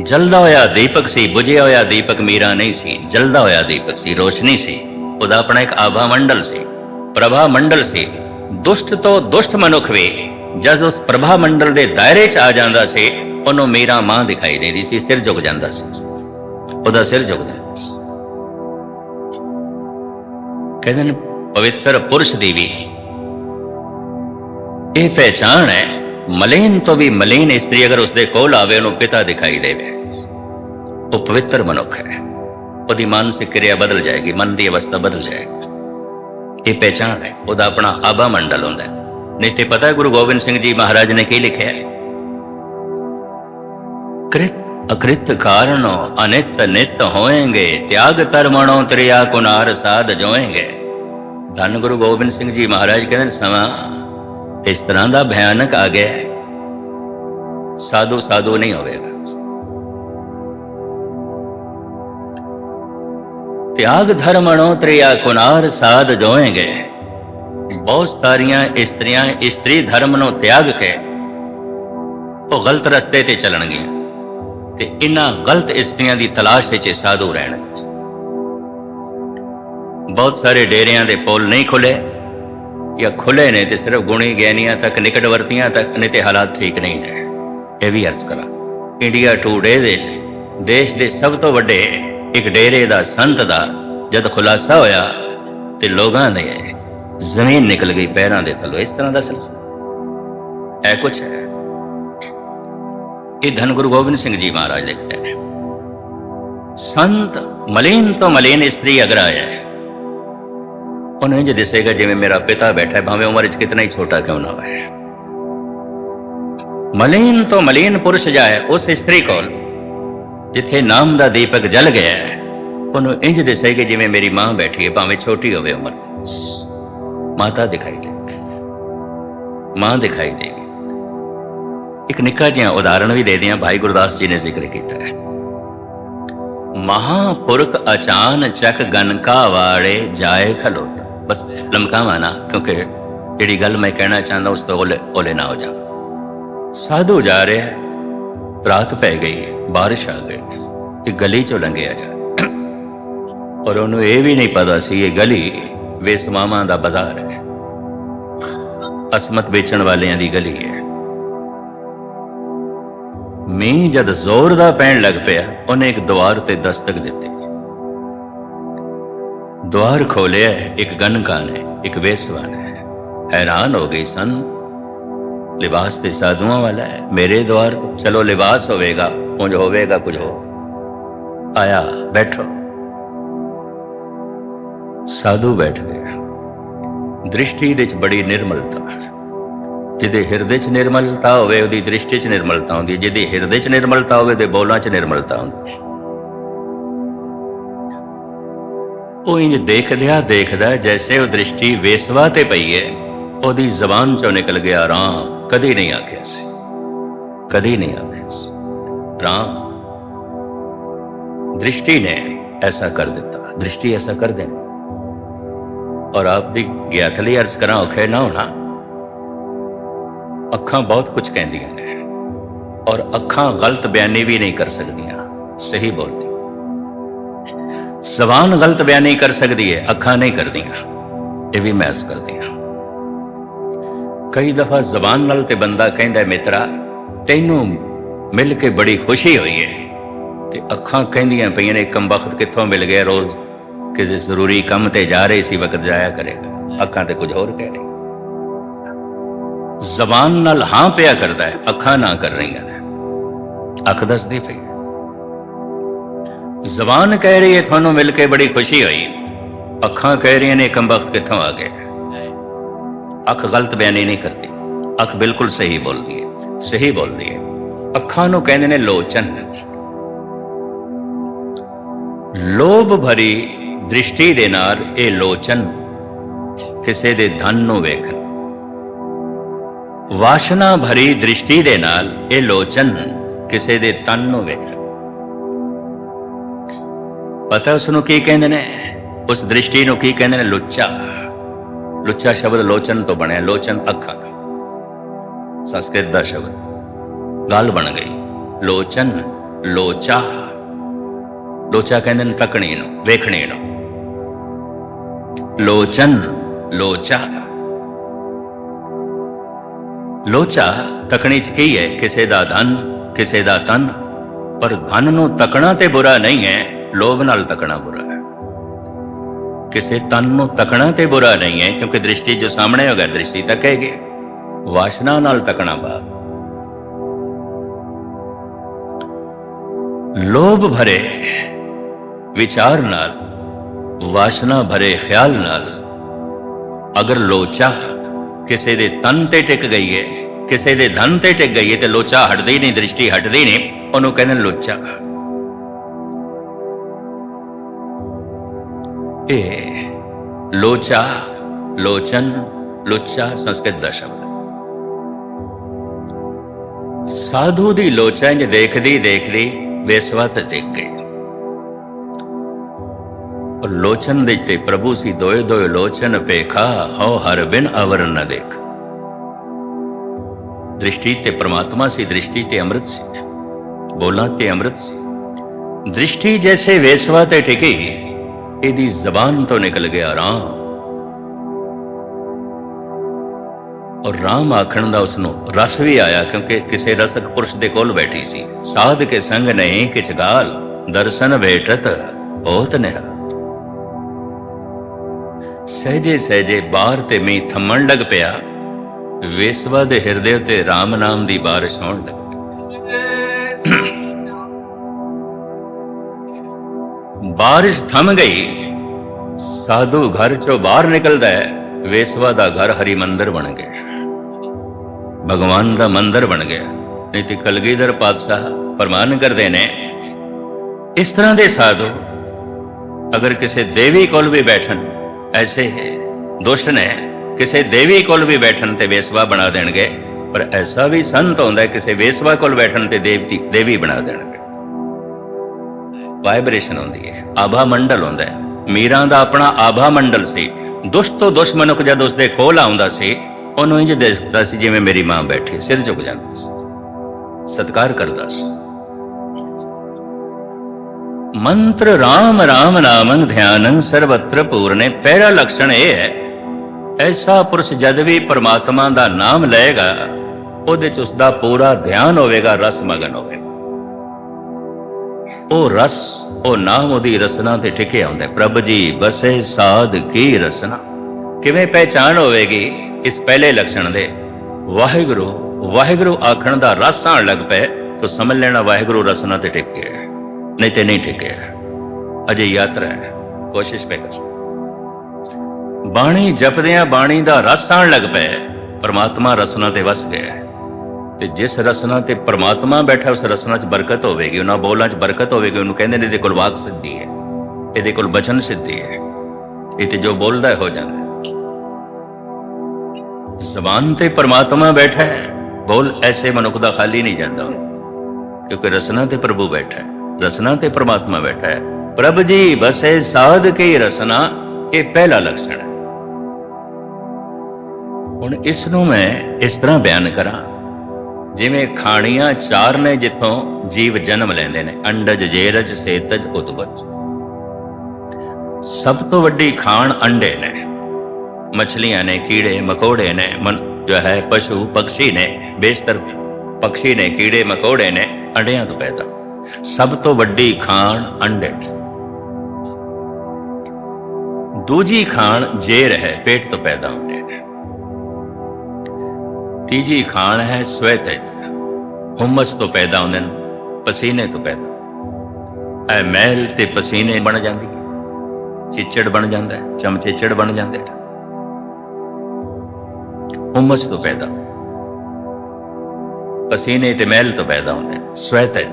[SPEAKER 1] ਜਲਦਾ ਹੋਇਆ ਦੀਪਕ ਸੀ, ਬੁਝਿਆ ਹੋਇਆ ਦੀਪਕ ਮੀਰਾ ਨਹੀਂ ਸੀ, ਜਲਦਾ ਹੋਇਆ ਦੀਪਕ ਸੀ, ਰੋਸ਼ਨੀ ਸੀ। ਉਹਦਾ ਆਪਣਾ ਇੱਕ ਆਭਾ ਮੰਡਲ ਸੀ, ਪ੍ਰਭਾ ਮੰਡਲ ਸੀ। ਦੁਸ਼ਟ ਤੋਂ ਦੁਸ਼ਟ ਮਨੁੱਖ ਵੀ, ਜਦ ਉਸ ਪ੍ਰਭਾ ਮੰਡਲ ਦੇ ਦਾਇਰੇ 'ਚ ਆ ਜਾਂਦਾ ਸੀ, ਉਹਨੂੰ ਮੀਰਾ ਮਾਂ ਦਿਖਾਈ ਦਿੰਦੀ ਸੀ, ਸਿਰ ਝੁਕ ਜਾਂਦਾ ਸੀ ਉਸਦਾ। ਉਹਦਾ ਸਿਰ ਝੁਕ ਕਹਿੰਦੇ ਨੇ ਪਵਿੱਤਰ ਪੁਰਸ਼ ਦੀ ਵੀ ਇਹ ਪਹਿਚਾਣ ਹੈ ਮਲੀਨ ਤੋਂ ਵੀ ਮਲੀਨ ਇਸਤਰੀ ਅਗਰ ਉਸਦੇ ਕੋਲ ਆਵੇ ਉਹਨੂੰ ਪਿਤਾ ਦਿਖਾਈ ਦੇਵੇ ਉਹ ਪਵਿੱਤਰ ਮਨੁੱਖ ਹੈ ਉਹਦੀ ਮਾਨਸਿਕ ਕਿਰਿਆ ਬਦਲ ਜਾਏਗੀ ਮਨ ਦੀ ਅਵਸਥਾ ਬਦਲ ਜਾਏਗੀ ਇਹ ਪਹਿਚਾਣ ਹੈ ਉਹਦਾ ਆਪਣਾ ਆਭਾ ਮੰਡਲ ਹੁੰਦਾ ਹੈ ਨਹੀਂ ਤੇ ਪਤਾ ਹੈ ਗੁਰੂ ਗੋਬਿੰਦ ਸਿੰਘ ਜੀ ਮਹਾਰਾਜ ਨੇ ਕੀ ਲਿਖਿਆ ਹੈ कृत अकृत कारणो अनित नित होएंगे त्याग तरमणो त्रिया कुनार साध जोएंगे ਧੰਨ ਗੁਰੂ ਗੋਬਿੰਦ ਸਿੰਘ ਜੀ ਮਹਾਰਾਜ ਕਹਿੰਦੇ ਸਮਾਂ ਇਸ ਤਰ੍ਹਾਂ ਦਾ ਭਿਆਨਕ ਆ ਗਿਆ ਹੈ। ਸਾਧੂ ਸਾਧੂ ਨਹੀਂ ਹੋਵੇਗਾ। ਤਿਆਗ ਧਰਮਣੋ ਤ੍ਰਿਆ ਕੁਨਾਰ ਸਾਧ ਜੋਏਂਗੇ। ਬਹੁਤ ਸਾਰੀਆਂ ਇਸਤਰੀਆਂ ਇਸਤਰੀ ਧਰਮ ਨੂੰ ਤਿਆਗ ਕੇ ਉਹ ਗਲਤ ਰਸਤੇ ਤੇ ਚੱਲਣਗੀਆਂ ਤੇ ਇਹਨਾਂ ਗਲਤ ਇਸਤਰੀਆਂ ਦੀ ਤਲਾਸ਼ ਵਿੱਚ ਸਾਧੂ ਰਹਿਣਗੇ। ਬਹੁਤ ਸਾਰੇ ਡੇਰਿਆਂ ਦੇ ਪੁਲ ਨਹੀਂ ਖੁੱਲੇ ਜਾਂ ਖੁੱਲੇ ਨੇ ਤੇ ਸਿਰਫ ਗੁਣੀ ਗਿਆਨੀਆਂ ਤੱਕ ਨਿਕਟਵਰਤੀਆਂ ਤੱਕ ਨੇ ਤੇ ਹਾਲਾਤ ਠੀਕ ਨਹੀਂ ਨੇ। ਇਹ ਵੀ ਅਰਜ਼ ਕਰਾਂ, ਇੰਡੀਆ ਟੂਡੇ ਦੇ ਵਿੱਚ ਦੇਸ਼ ਦੇ ਸਭ ਤੋਂ ਵੱਡੇ ਇੱਕ ਡੇਰੇ ਦਾ, ਸੰਤ ਦਾ ਜਦ ਖੁਲਾਸਾ ਹੋਇਆ ਤੇ ਲੋਕਾਂ ਨੇ ਜ਼ਮੀਨ ਨਿਕਲ ਗਈ ਪੈਰਾਂ ਦੇ ਥੱਲੋਂ। ਇਸ ਤਰ੍ਹਾਂ ਦਾ ਸਿਲਸਿਲਾ। ਹੈ ਕੁਛ ਹੈ। ਇਹ ਧੰਨ ਗੁਰੂ ਗੋਬਿੰਦ ਸਿੰਘ ਜੀ ਮਹਾਰਾਜ ਲਿਖਦੇ ਨੇ। ਸੰਤ ਮਲੀਨ ਤੋਂ ਮਲੀਨ ਇਸਤਰੀ ਅਗਰ ਆਇਆ ਹੈ। ਉਹਨੂੰ ਇੰਜ ਦਿਸੇਗਾ ਜਿਵੇਂ ਮੇਰਾ ਪਿਤਾ ਬੈਠਾ ਹੈ ਭਾਵੇਂ ਉਮਰ ਵਿੱਚ ਕਿਤਨਾ ਹੀ ਛੋਟਾ ਕਿਉਂ ਨਾ ਹੋਵੇ ਮਲੀਨ ਤੋਂ ਮਲੀਨ ਪੁਰਸ਼ ਜਾਏ ਉਸ ਇਸਤਰੀ ਕੋਲ ਜਿੱਥੇ ਨਾਮ ਦਾ ਦੀਪਕ ਜਲ ਗਿਆ ਹੈ ਉਹਨੂੰ ਇੰਜ ਦਿਸੇਗਾ ਜਿਵੇਂ ਮੇਰੀ ਮਾਂ ਬੈਠੀ ਹੈ ਭਾਵੇਂ ਛੋਟੀ ਹੋਵੇ ਉਮਰ ਮਾਤਾ ਦਿਖਾਈ ਦੇ ਮਾਂ ਦਿਖਾਈ ਦੇਗੀ ਇੱਕ ਨਿੱਕਾ ਜਿਹਾ ਉਦਾਹਰਣ ਵੀ ਦੇ ਦਿਆਂ ਭਾਈ ਗੁਰਦਾਸ ਜੀ ਨੇ ਜ਼ਿਕਰ ਕੀਤਾ ਹੈ ਮਹਾਪੁਰਖ ਅਚਾਨ ਚੱਕ ਗਨਕਾ ਵਾੜੇ ਜਾਏ ਖਲੋਤਾ ਬਸ ਲਮਕਾਵਾ ਨਾ ਕਿਉਂਕਿ ਜਿਹੜੀ ਗੱਲ ਮੈਂ ਕਹਿਣਾ ਚਾਹੁੰਦਾ ਉਸ ਤੋਂ ਓਲੇ ਓਲੇ ਨਾ ਹੋ ਜਾ। ਸਾਧੂ ਜਾ ਰਿਹਾ ਰਾਤ ਪੈ ਗਈ ਹੈ, ਬਾਰਿਸ਼ ਆ ਗਈ। ਇਹ ਗਲੀ ਚੋਂ ਲੰਘਿਆ ਜਾ। ਔਰ ਉਹਨੂੰ ਇਹ ਵੀ ਨਹੀਂ ਪਤਾ ਸੀ ਇਹ ਗਲੀ ਵੇਸਮਾਵਾਂ ਦਾ ਬਾਜ਼ਾਰ ਹੈ। ਅਸਮਤ ਵੇਚਣ ਵਾਲਿਆਂ ਦੀ ਗਲੀ ਹੈ। ਮੀਂਹ ਜਦ ਜ਼ੋਰ ਦਾ ਪੈਣ ਲੱਗ ਪਿਆ ਉਹਨੇ ਇੱਕ ਦੁਆਰ ਤੇ ਦਸਤਕ ਦਿੱਤੀ। ਦੁਆਰ ਖੋਲਿਆ ਇੱਕ ਗਨਕਾ ਨੇ ਇੱਕ ਵੇਸਵਾ ਨੇ ਹੈਰਾਨ ਹੋ ਗਈ ਸਨ ਲਿਬਾਸ ਤੇ ਸਾਧੂਆਂ ਵਾਲਾ ਹੈ। ਮੇਰੇ ਦੁਆਰ, ਚਲੋ ਲਿਬਾਸ ਹੋਵੇਗਾ ਕੁਝ ਹੋਵੇਗਾ ਕੁਝ ਹੋ ਆਇਆ, ਬੈਠੋ। ਸਾਧੂ ਬੈਠ ਗਿਆ ਦ੍ਰਿਸ਼ਟੀ ਦੇ ਵਿੱਚ ਬੜੀ ਨਿਰਮਲਤਾ। ਜਿਹਦੇ ਹਿਰਦੇ 'ਚ ਨਿਰਮਲਤਾ ਹੋਵੇ, ਉਹਦੀ ਦ੍ਰਿਸ਼ਟੀ 'ਚ ਨਿਰਮਲਤਾ ਹੁੰਦੀ ਹੈ। ਜਿਹਦੇ ਹਿਰਦੇ 'ਚ ਨਿਰਮਲਤਾ ਹੋਵੇ ਤੇ ਬੋਲਾਂ 'ਚ ਨਿਰਮਲਤਾ ਹੁੰਦੀ ਉਹ ਇੰਜ ਦੇਖਦਿਆ ਦੇਖਦਾ ਜੈਸੇ ਉਹ ਦ੍ਰਿਸ਼ਟੀ ਵੇਸਵਾ ਤੇ ਪਈ ਹੈ ਉਹਦੀ ਜ਼ਬਾਨ 'ਚੋਂ ਨਿਕਲ ਗਿਆ ਰਾਮ, ਕਦੀ ਨਹੀਂ ਆਖਿਆ ਸੀ। ਕਦੇ ਨਹੀਂ ਆਖਿਆ ਸੀ। ਰਾਮ, ਦ੍ਰਿਸ਼ਟੀ ਨੇ ਐਸਾ ਕਰ ਦਿੱਤਾ। ਦ੍ਰਿਸ਼ਟੀ ਐਸਾ ਕਰ ਦੇ ਔਰ ਆਪ ਦੀ ਗਿਆਥਲੀ ਅਰਜ਼ ਕਰਾਂ, ਔਖੇ ਨਾ ਹੋਣਾ। ਅੱਖਾਂ ਬਹੁਤ ਕੁਝ ਕਹਿੰਦੀਆਂ ਨੇ। ਔਰ ਅੱਖਾਂ ਗਲਤ ਬਿਆਨੀ ਵੀ ਨਹੀਂ ਕਰ ਸਕਦੀਆਂ। ਸਹੀ ਬੋਲਦੀ। ਜ਼ਬਾਨ ਗਲਤ ਬਿਆਨੀ ਕਰ ਸਕਦੀ ਹੈ ਅੱਖਾਂ ਨਹੀਂ ਕਰਦੀਆਂ। ਇਹ ਵੀ ਮਹਿਸ ਕਰਦੀਆਂ ਕਈ ਦਫਾ ਜ਼ਬਾਨ ਨਾਲ ਤੇ ਬੰਦਾ ਕਹਿੰਦਾ ਮਿੱਤਰਾ, ਤੈਨੂੰ ਮਿਲ ਕੇ ਬੜੀ ਖੁਸ਼ੀ ਹੋਈ ਹੈ ਤੇ ਅੱਖਾਂ ਕਹਿੰਦੀਆਂ ਪਈਆਂ ਨੇ ਕੰਬਖਤ ਕਿੱਥੋਂ ਮਿਲ ਗਿਆ ਰੋਜ਼? ਕਿਸੇ ਜ਼ਰੂਰੀ ਕੰਮ ਤੇ ਜਾ ਰਹੇ ਸੀ, ਵਕਤ ਜਾਇਆ ਕਰੇਗਾ। ਅੱਖਾਂ ਤੇ ਕੁਝ ਹੋਰ ਕਹਿ ਰਹੀ। ਜ਼ਬਾਨ ਨਾਲ ਹਾਂ ਪਿਆ ਕਰਦਾ ਹੈ, ਅੱਖਾਂ ਨਾ ਕਰ ਰਹੀਆਂ ਨੇ। ਅੱਖ ਦੱਸਦੀ ਪਈ। ਜ਼ਬਾਨ ਕਹਿ ਰਹੀ ਹੈ, ਤੁਹਾਨੂੰ ਮਿਲ ਕੇ ਬੜੀ ਖੁਸ਼ੀ ਹੋਈ। ਅੱਖਾਂ ਕਹਿ ਰਹੀਆਂ ਨੇ ਕੰਬਖਤ ਕਿੱਥੋਂ ਆ ਗਏ ਅੱਖ ਗਲਤ ਬਿਆਨੀ ਨਹੀਂ ਕਰਦੀ। ਅੱਖ ਬਿਲਕੁਲ ਸਹੀ ਬੋਲਦੀ ਹੈ। ਸਹੀ ਬੋਲਦੀ ਹੈ। ਅੱਖਾਂ ਨੂੰ ਕਹਿੰਦੇ ਨੇ ਲੋਚਨ। ਲੋਭ ਭਰੀ ਦ੍ਰਿਸ਼ਟੀ ਦੇ ਨਾਲ ਇਹ ਲੋਚਨ ਕਿਸੇ ਦੇ ਧਨ ਨੂੰ ਵੇਖਣ। ਵਾਸ਼ਨਾ ਭਰੀ ਦ੍ਰਿਸ਼ਟੀ ਦੇ ਨਾਲ ਇਹ ਲੋਚਨ ਕਿਸੇ ਦੇ ਤਨ ਨੂੰ ਵੇਖਣ। ਪਤਾ ਉਸ ਨੂੰ ਕੀ ਕਹਿੰਦੇ ਨੇ ਉਸ ਦ੍ਰਿਸ਼ਟੀ ਨੂੰ ਕੀ ਕਹਿੰਦੇ ਨੇ ਲੁੱਚਾ ਲੁੱਚਾ ਸ਼ਬਦ ਲੋਚਨ ਤੋਂ ਬਣਿਆ ਲੋਚਨ ਅੱਖਾਂ ਦਾ ਸੰਸਕ੍ਰਿਤ ਦਾ ਸ਼ਬਦ ਗੱਲ ਬਣ ਗਈ ਲੋਚਨ ਲੋਚਾ ਲੋਚਾ ਕਹਿੰਦੇ ਨੇ ਤਕਣੀ ਨੂੰ ਵੇਖਣੀ ਨੂੰ ਲੋਚਨ ਲੋਚਾ ਲੋਚਾ ਤਕਣੀ ਚ ਕੀ ਹੈ ਕਿਸੇ ਦਾ ਧਨ ਕਿਸੇ ਦਾ ਤਨ ਪਰ ਧਨ ਨੂੰ ਤਕਣਾ ਤੇ ਬੁਰਾ ਨਹੀਂ ਹੈ ਲੋਭ ਨਾਲ ਤਕਣਾ ਬੁਰਾ ਹੈ। ਕਿਸੇ ਤਨ ਨੂੰ ਤਕਣਾ ਤੇ ਬੁਰਾ ਨਹੀਂ ਹੈ, ਕਿਉਂਕਿ ਦ੍ਰਿਸ਼ਟੀ ਜੋ ਸਾਹਮਣੇ ਹੋਗਾ, ਦ੍ਰਿਸ਼ਟੀ ਤੱਕੇਗੀ ਵਾਸ਼ਨਾ ਨਾਲ ਤਕਣਾ ਬਾਪ। ਲੋਭ ਭਰੇ ਵਿਚਾਰ ਨਾਲ, ਵਾਸ਼ਨਾ ਭਰੇ ਖਿਆਲ ਨਾਲ, ਅਗਰ ਲੋਚਾ ਕਿਸੇ ਦੇ ਤਨ ਤੇ ਟਿਕ ਗਈ ਹੈ, ਕਿਸੇ ਦੇ ਧਨ ਤੇ ਟਿਕ ਗਈ ਹੈ, ਤੇ ਲੋਚਾ ਹਟਦੀ ਨਹੀਂ, ਦ੍ਰਿਸ਼ਟੀ ਹਟਦੀ ਨਹੀਂ, ਉਹਨੂੰ ਕਹਿੰਦੇ ਲੋਚਾ। ਇਹ ਲੋਚਾ ਲੋਚਨ ਲੋਚਾ ਸੰਸਕ੍ਰਿਤ ਦਾ ਸ਼ਬਦ ਹੈ ਸਾਧੂ ਦੀ ਲੋਚਾ ਇੰਜ ਦੇਖਦੀ ਦੇਖਦੀ ਬੇਸਵਾ ਤੇ ਟਿਕ ਗਈ ਔਰ ਲੋਚਨ ਦੇ ਤੇ ਪ੍ਰਭੂ ਸੀ ਦੋਏ ਦੋਏ ਲੋਚਨ ਪੇਖਾ ਹਉ ਹਰ ਬਿਨ ਅਵਰ ਨ ਦੇਖ ਦ੍ਰਿਸ਼ਟੀ ਤੇ ਪ੍ਰਮਾਤਮਾ ਸੀ ਦ੍ਰਿਸ਼ਟੀ ਤੇ ਅੰਮ੍ਰਿਤ ਸੀ ਬੋਲਾਂ ਤੇ ਅੰਮ੍ਰਿਤ ਸੀ ਦ੍ਰਿਸ਼ਟੀ ਜੈਸੇ ਵੇਸਵਾ ਤੇ ਟਿਕੀ ਇਹਦੀ ਜ਼ਬਾਨ ਤੋਂ ਨਿਕਲ ਗਿਆ ਰਾਮ। ਔਰ ਰਾਮ ਆਖਣ ਦਾ ਉਸ ਨੂੰ ਰਸ ਵੀ ਆਇਆ ਕਿਉਂਕਿ ਕਿਸੇ ਰਸਕ ਪੁਰਸ਼ ਦੇ ਕੋਲ ਬੈਠੀ ਸੀ। ਸਾਧ ਕੇ ਸੰਗ ਨਹੀਂ ਕਿਛਗਾਲ ਦਰਸ਼ਨ ਭੇਟਤ ਬਹੁਤ ਨਿਹਾ ਸਹਜੇ ਸਹਜੇ ਬਾਹਰ ਤੇ ਮੀਂਹ ਥੰਮਣ ਲੱਗ ਪਿਆ। ਵੇਸਵਾ ਦੇ ਹਿਰਦੇ ਉਤੇ RAM ਨਾਮ ਦੀ ਬਾਰਿਸ਼ ਹੋਣ ਲੱਗੀ। ਬਾਰਿਸ਼ ਥਮ ਗਈ। ਸਾਧੂ ਘਰ ਚੋਂ ਬਾਹਰ ਨਿਕਲਦਾ ਹੈ। ਵੇਸਵਾ ਦਾ ਘਰ ਹਰੀ ਮੰਦਰ ਬਣ ਗਿਆ। ਭਗਵਾਨ ਦਾ ਮੰਦਰ ਬਣ ਗਿਆ। ਨਹੀਂ ਤੇ ਕਲਗੀਧਰ ਪਾਤਸ਼ਾਹ ਪ੍ਰਮਾਨ ਕਰਦੇ ਨੇ, ਇਸ ਤਰ੍ਹਾਂ ਦੇ ਸਾਧੂ ਅਗਰ ਕਿਸੇ ਦੇਵੀ ਕੋਲ ਵੀ ਬੈਠਣ, ਐਸੇ ਦੁਸ਼ਟ ਨੇ, ਕਿਸੇ ਦੇਵੀ ਕੋਲ ਵੀ ਬੈਠਣ ਤੇ ਵੇਸਵਾ ਬਣਾ ਦੇਣਗੇ, ਪਰ ਐਸਾ ਵੀ ਸੰਤ ਹੁੰਦਾ ਕਿਸੇ ਵੇਸਵਾ ਕੋਲ ਬੈਠਣ ਤੇ ਦੇਵਤੀ, ਦੇਵੀ ਬਣਾ ਦੇਣਗੇ। ਵਾਈਬ੍ਰੇਸ਼ਨ ਹੁੰਦੀ ਹੈ, ਆਭਾ ਮੰਡਲ ਹੁੰਦਾ ਹੈ। ਮੀਰਾਂ ਦਾ ਆਪਣਾ ਆਭਾ ਮੰਡਲ ਸੀ। ਦੁਸ਼ਟ ਤੋਂ ਦੁਸ਼ਮਨੁਕ ਜਦ ਉਸਦੇ ਕੋਲ ਆਉਂਦਾ ਸੀ, ਉਹਨੂੰ ਇੰਜ ਦੇਖਦਾ ਸੀ ਜਿਵੇਂ ਮੇਰੀ ਮਾਂ ਬੈਠੀ, ਸਿਰ ਝੁਕ ਜਾਂਦਾ ਸੀ। ਸਤਕਾਰ ਕਰਦਾ ਸੀ। ਮੰਤਰ RAM RAM ਨਾਮੰ ਧਿਆਨੰ ਸਰਵਤਰ ਪੂਰਨੇ। ਪਹਿਲਾ ਲਕਸ਼ਣ ਇਹ ਹੈ, ਐਸਾ ਪੁਰਸ਼ ਜਦ ਵੀ ਪਰਮਾਤਮਾ ਦਾ ਨਾਮ ਲਏਗਾ, ਉਹਦੇ ਚ ਉਸਦਾ ਪੂਰਾ ਧਿਆਨ ਹੋਵੇਗਾ, ਰਸ ਮਗਨ ਹੋਵੇਗਾ। ਉਹ ਰਸ, ਉਹ ਨਾਮ ਉਹਦੀ ਰਸਨਾ ਤੇ ਟਿਕਿਆ ਹੁੰਦਾ ਪ੍ਰਭ ਜੀ, ਬਸੇ ਸਾਧ ਕੀ ਰਸਨਾ? ਕਿਵੇਂ ਪਹਿਚਾਨ ਹੋਵੇਗੀ ਇਸ ਪਹਿਲੇ ਲਕਸ਼ਣ ਦੇ? ਵਾਹਿਗੁਰੂ ਵਾਹਿਗੁਰੂ ਆਖਣ ਦਾ ਰਸ ਆਣ ਲੱਗ ਪਏ, ਤਾਂ ਸਮਝ ਲੈਣਾ ਵਾਹਿਗੁਰੂ ਰਸਨਾ ਤੇ ਟਿਕ ਗਿਆ ਨਹੀਂ ਤੇ ਨਹੀਂ ਟਿਕਿਆ ਅਜੇ ਯਾਤਰਾ ਹੈ। ਕੋਸ਼ਿਸ਼ ਪੇ ਕਰ। ਬਾਣੀ ਜਪਦਿਆਂ ਬਾਣੀ ਦਾ ਰਸ ਆਣ ਲੱਗ ਪਏ, ਪਰਮਾਤਮਾ ਰਸਨਾ ਤੇ ਵਸ ਗਿਆ ਤੇ ਜਿਸ ਰਸਨਾ ਤੇ ਪ੍ਰਮਾਤਮਾ ਬੈਠਾ, ਉਸ ਰਸਨਾ 'ਚ ਬਰਕਤ ਹੋਵੇਗੀ। ਉਹਨਾਂ ਬੋਲਾਂ 'ਚ ਬਰਕਤ ਹੋਵੇਗੀ। ਉਹਨੂੰ ਕਹਿੰਦੇ ਨੇ, ਇਹਦੇ ਕੋਲ ਵਾਕ ਸਿੱਧੀ ਹੈ। ਇਹਦੇ ਕੋਲ ਬਚਨ ਸਿੱਧੀ ਹੈ। ਇਹ ਤੇ ਜੋ ਬੋਲਦਾ ਹੋ ਜਾਂਦਾ ਹੈ। ਜ਼ਬਾਨ ਤੇ ਪ੍ਰਮਾਤਮਾ ਬੈਠਾ ਹੈ। ਬੋਲ ਐਸੇ ਮਨੁੱਖ ਦਾ ਖਾਲੀ ਨਹੀਂ ਜਾਂਦਾ। ਕਿਉਂਕਿ ਰਸਨਾ ਤੇ ਪ੍ਰਭੂ ਬੈਠਾ ਹੈ। ਰਸਨਾ ਤੇ ਪ੍ਰਮਾਤਮਾ ਬੈਠਾ ਹੈ। ਪ੍ਰਭ ਜੀ, ਬਸੇ ਸਾਧ ਕੇ ਰਸਨਾ, ਇਹ ਪਹਿਲਾ ਲਕਸ਼ਣ ਹੈ। ਹੁਣ ਇਸ ਨੂੰ ਮੈਂ ਇਸ ਤਰ੍ਹਾਂ ਬਿਆਨ ਕਰਾਂ। ਜਿਵੇਂ ਖਾਣੀਆਂ ਚਾਰ ਨੇ ਜਿੱਥੋਂ ਜੀਵ ਜਨਮ ਲੈਂਦੇ ਨੇ, ਅੰਡਜ, ਜੇਰਜ, ਸੇਤਜ, ਉਤਪਜ। ਸਭ ਤੋਂ ਵੱਡੀ ਖਾਣ ਅੰਡੇ ਨੇ। ਮੱਛਲੀਆਂ ਨੇ, ਕੀੜੇ, ਮਕੌੜੇ ਨੇ, ਮਨ, ਜੋ ਹੈ ਪਸ਼ੂ, ਪੰਛੀ ਨੇ, ਬੇਸ਼ਤਰ ਪੰਛੀ ਨੇ, ਕੀੜੇ, ਮਕੌੜੇ ਨੇ, ਅੰਡਿਆਂ ਤੋਂ ਪੈਦਾ। ਸਭ ਤੋਂ ਵੱਡੀ ਖਾਣ ਅੰਡੇ। ਦੂਜੀ ਖਾਣ ਜੇਰ ਹੈ, ਪੇਟ ਤੋਂ ਪੈਦਾ ਹੁੰਦੇ। ਤੀਜੀ ਖਾਣ ਹੈ ਸਵੈਤਜ ਹੁਮਸ ਤੋਂ ਪੈਦਾ ਹੁੰਦੇ ਨੇ, ਪਸੀਨੇ ਤੋਂ ਪੈਦਾ। ਐ ਮਹਿਲ ਤੇ ਪਸੀਨੇ ਬਣ ਜਾਂਦੀ ਚਿੱਚੜ ਬਣ ਜਾਂਦਾ ਹੈ, ਚਮਚੇਚੜ ਬਣ ਜਾਂਦੇ ਨੇ। ਤੋਂ ਪੈਦਾ। ਪਸੀਨੇ ਤੇ ਮਹਿਲ ਤੋਂ ਪੈਦਾ ਹੁੰਦੇ ਨੇ ਸਵੈਤਜ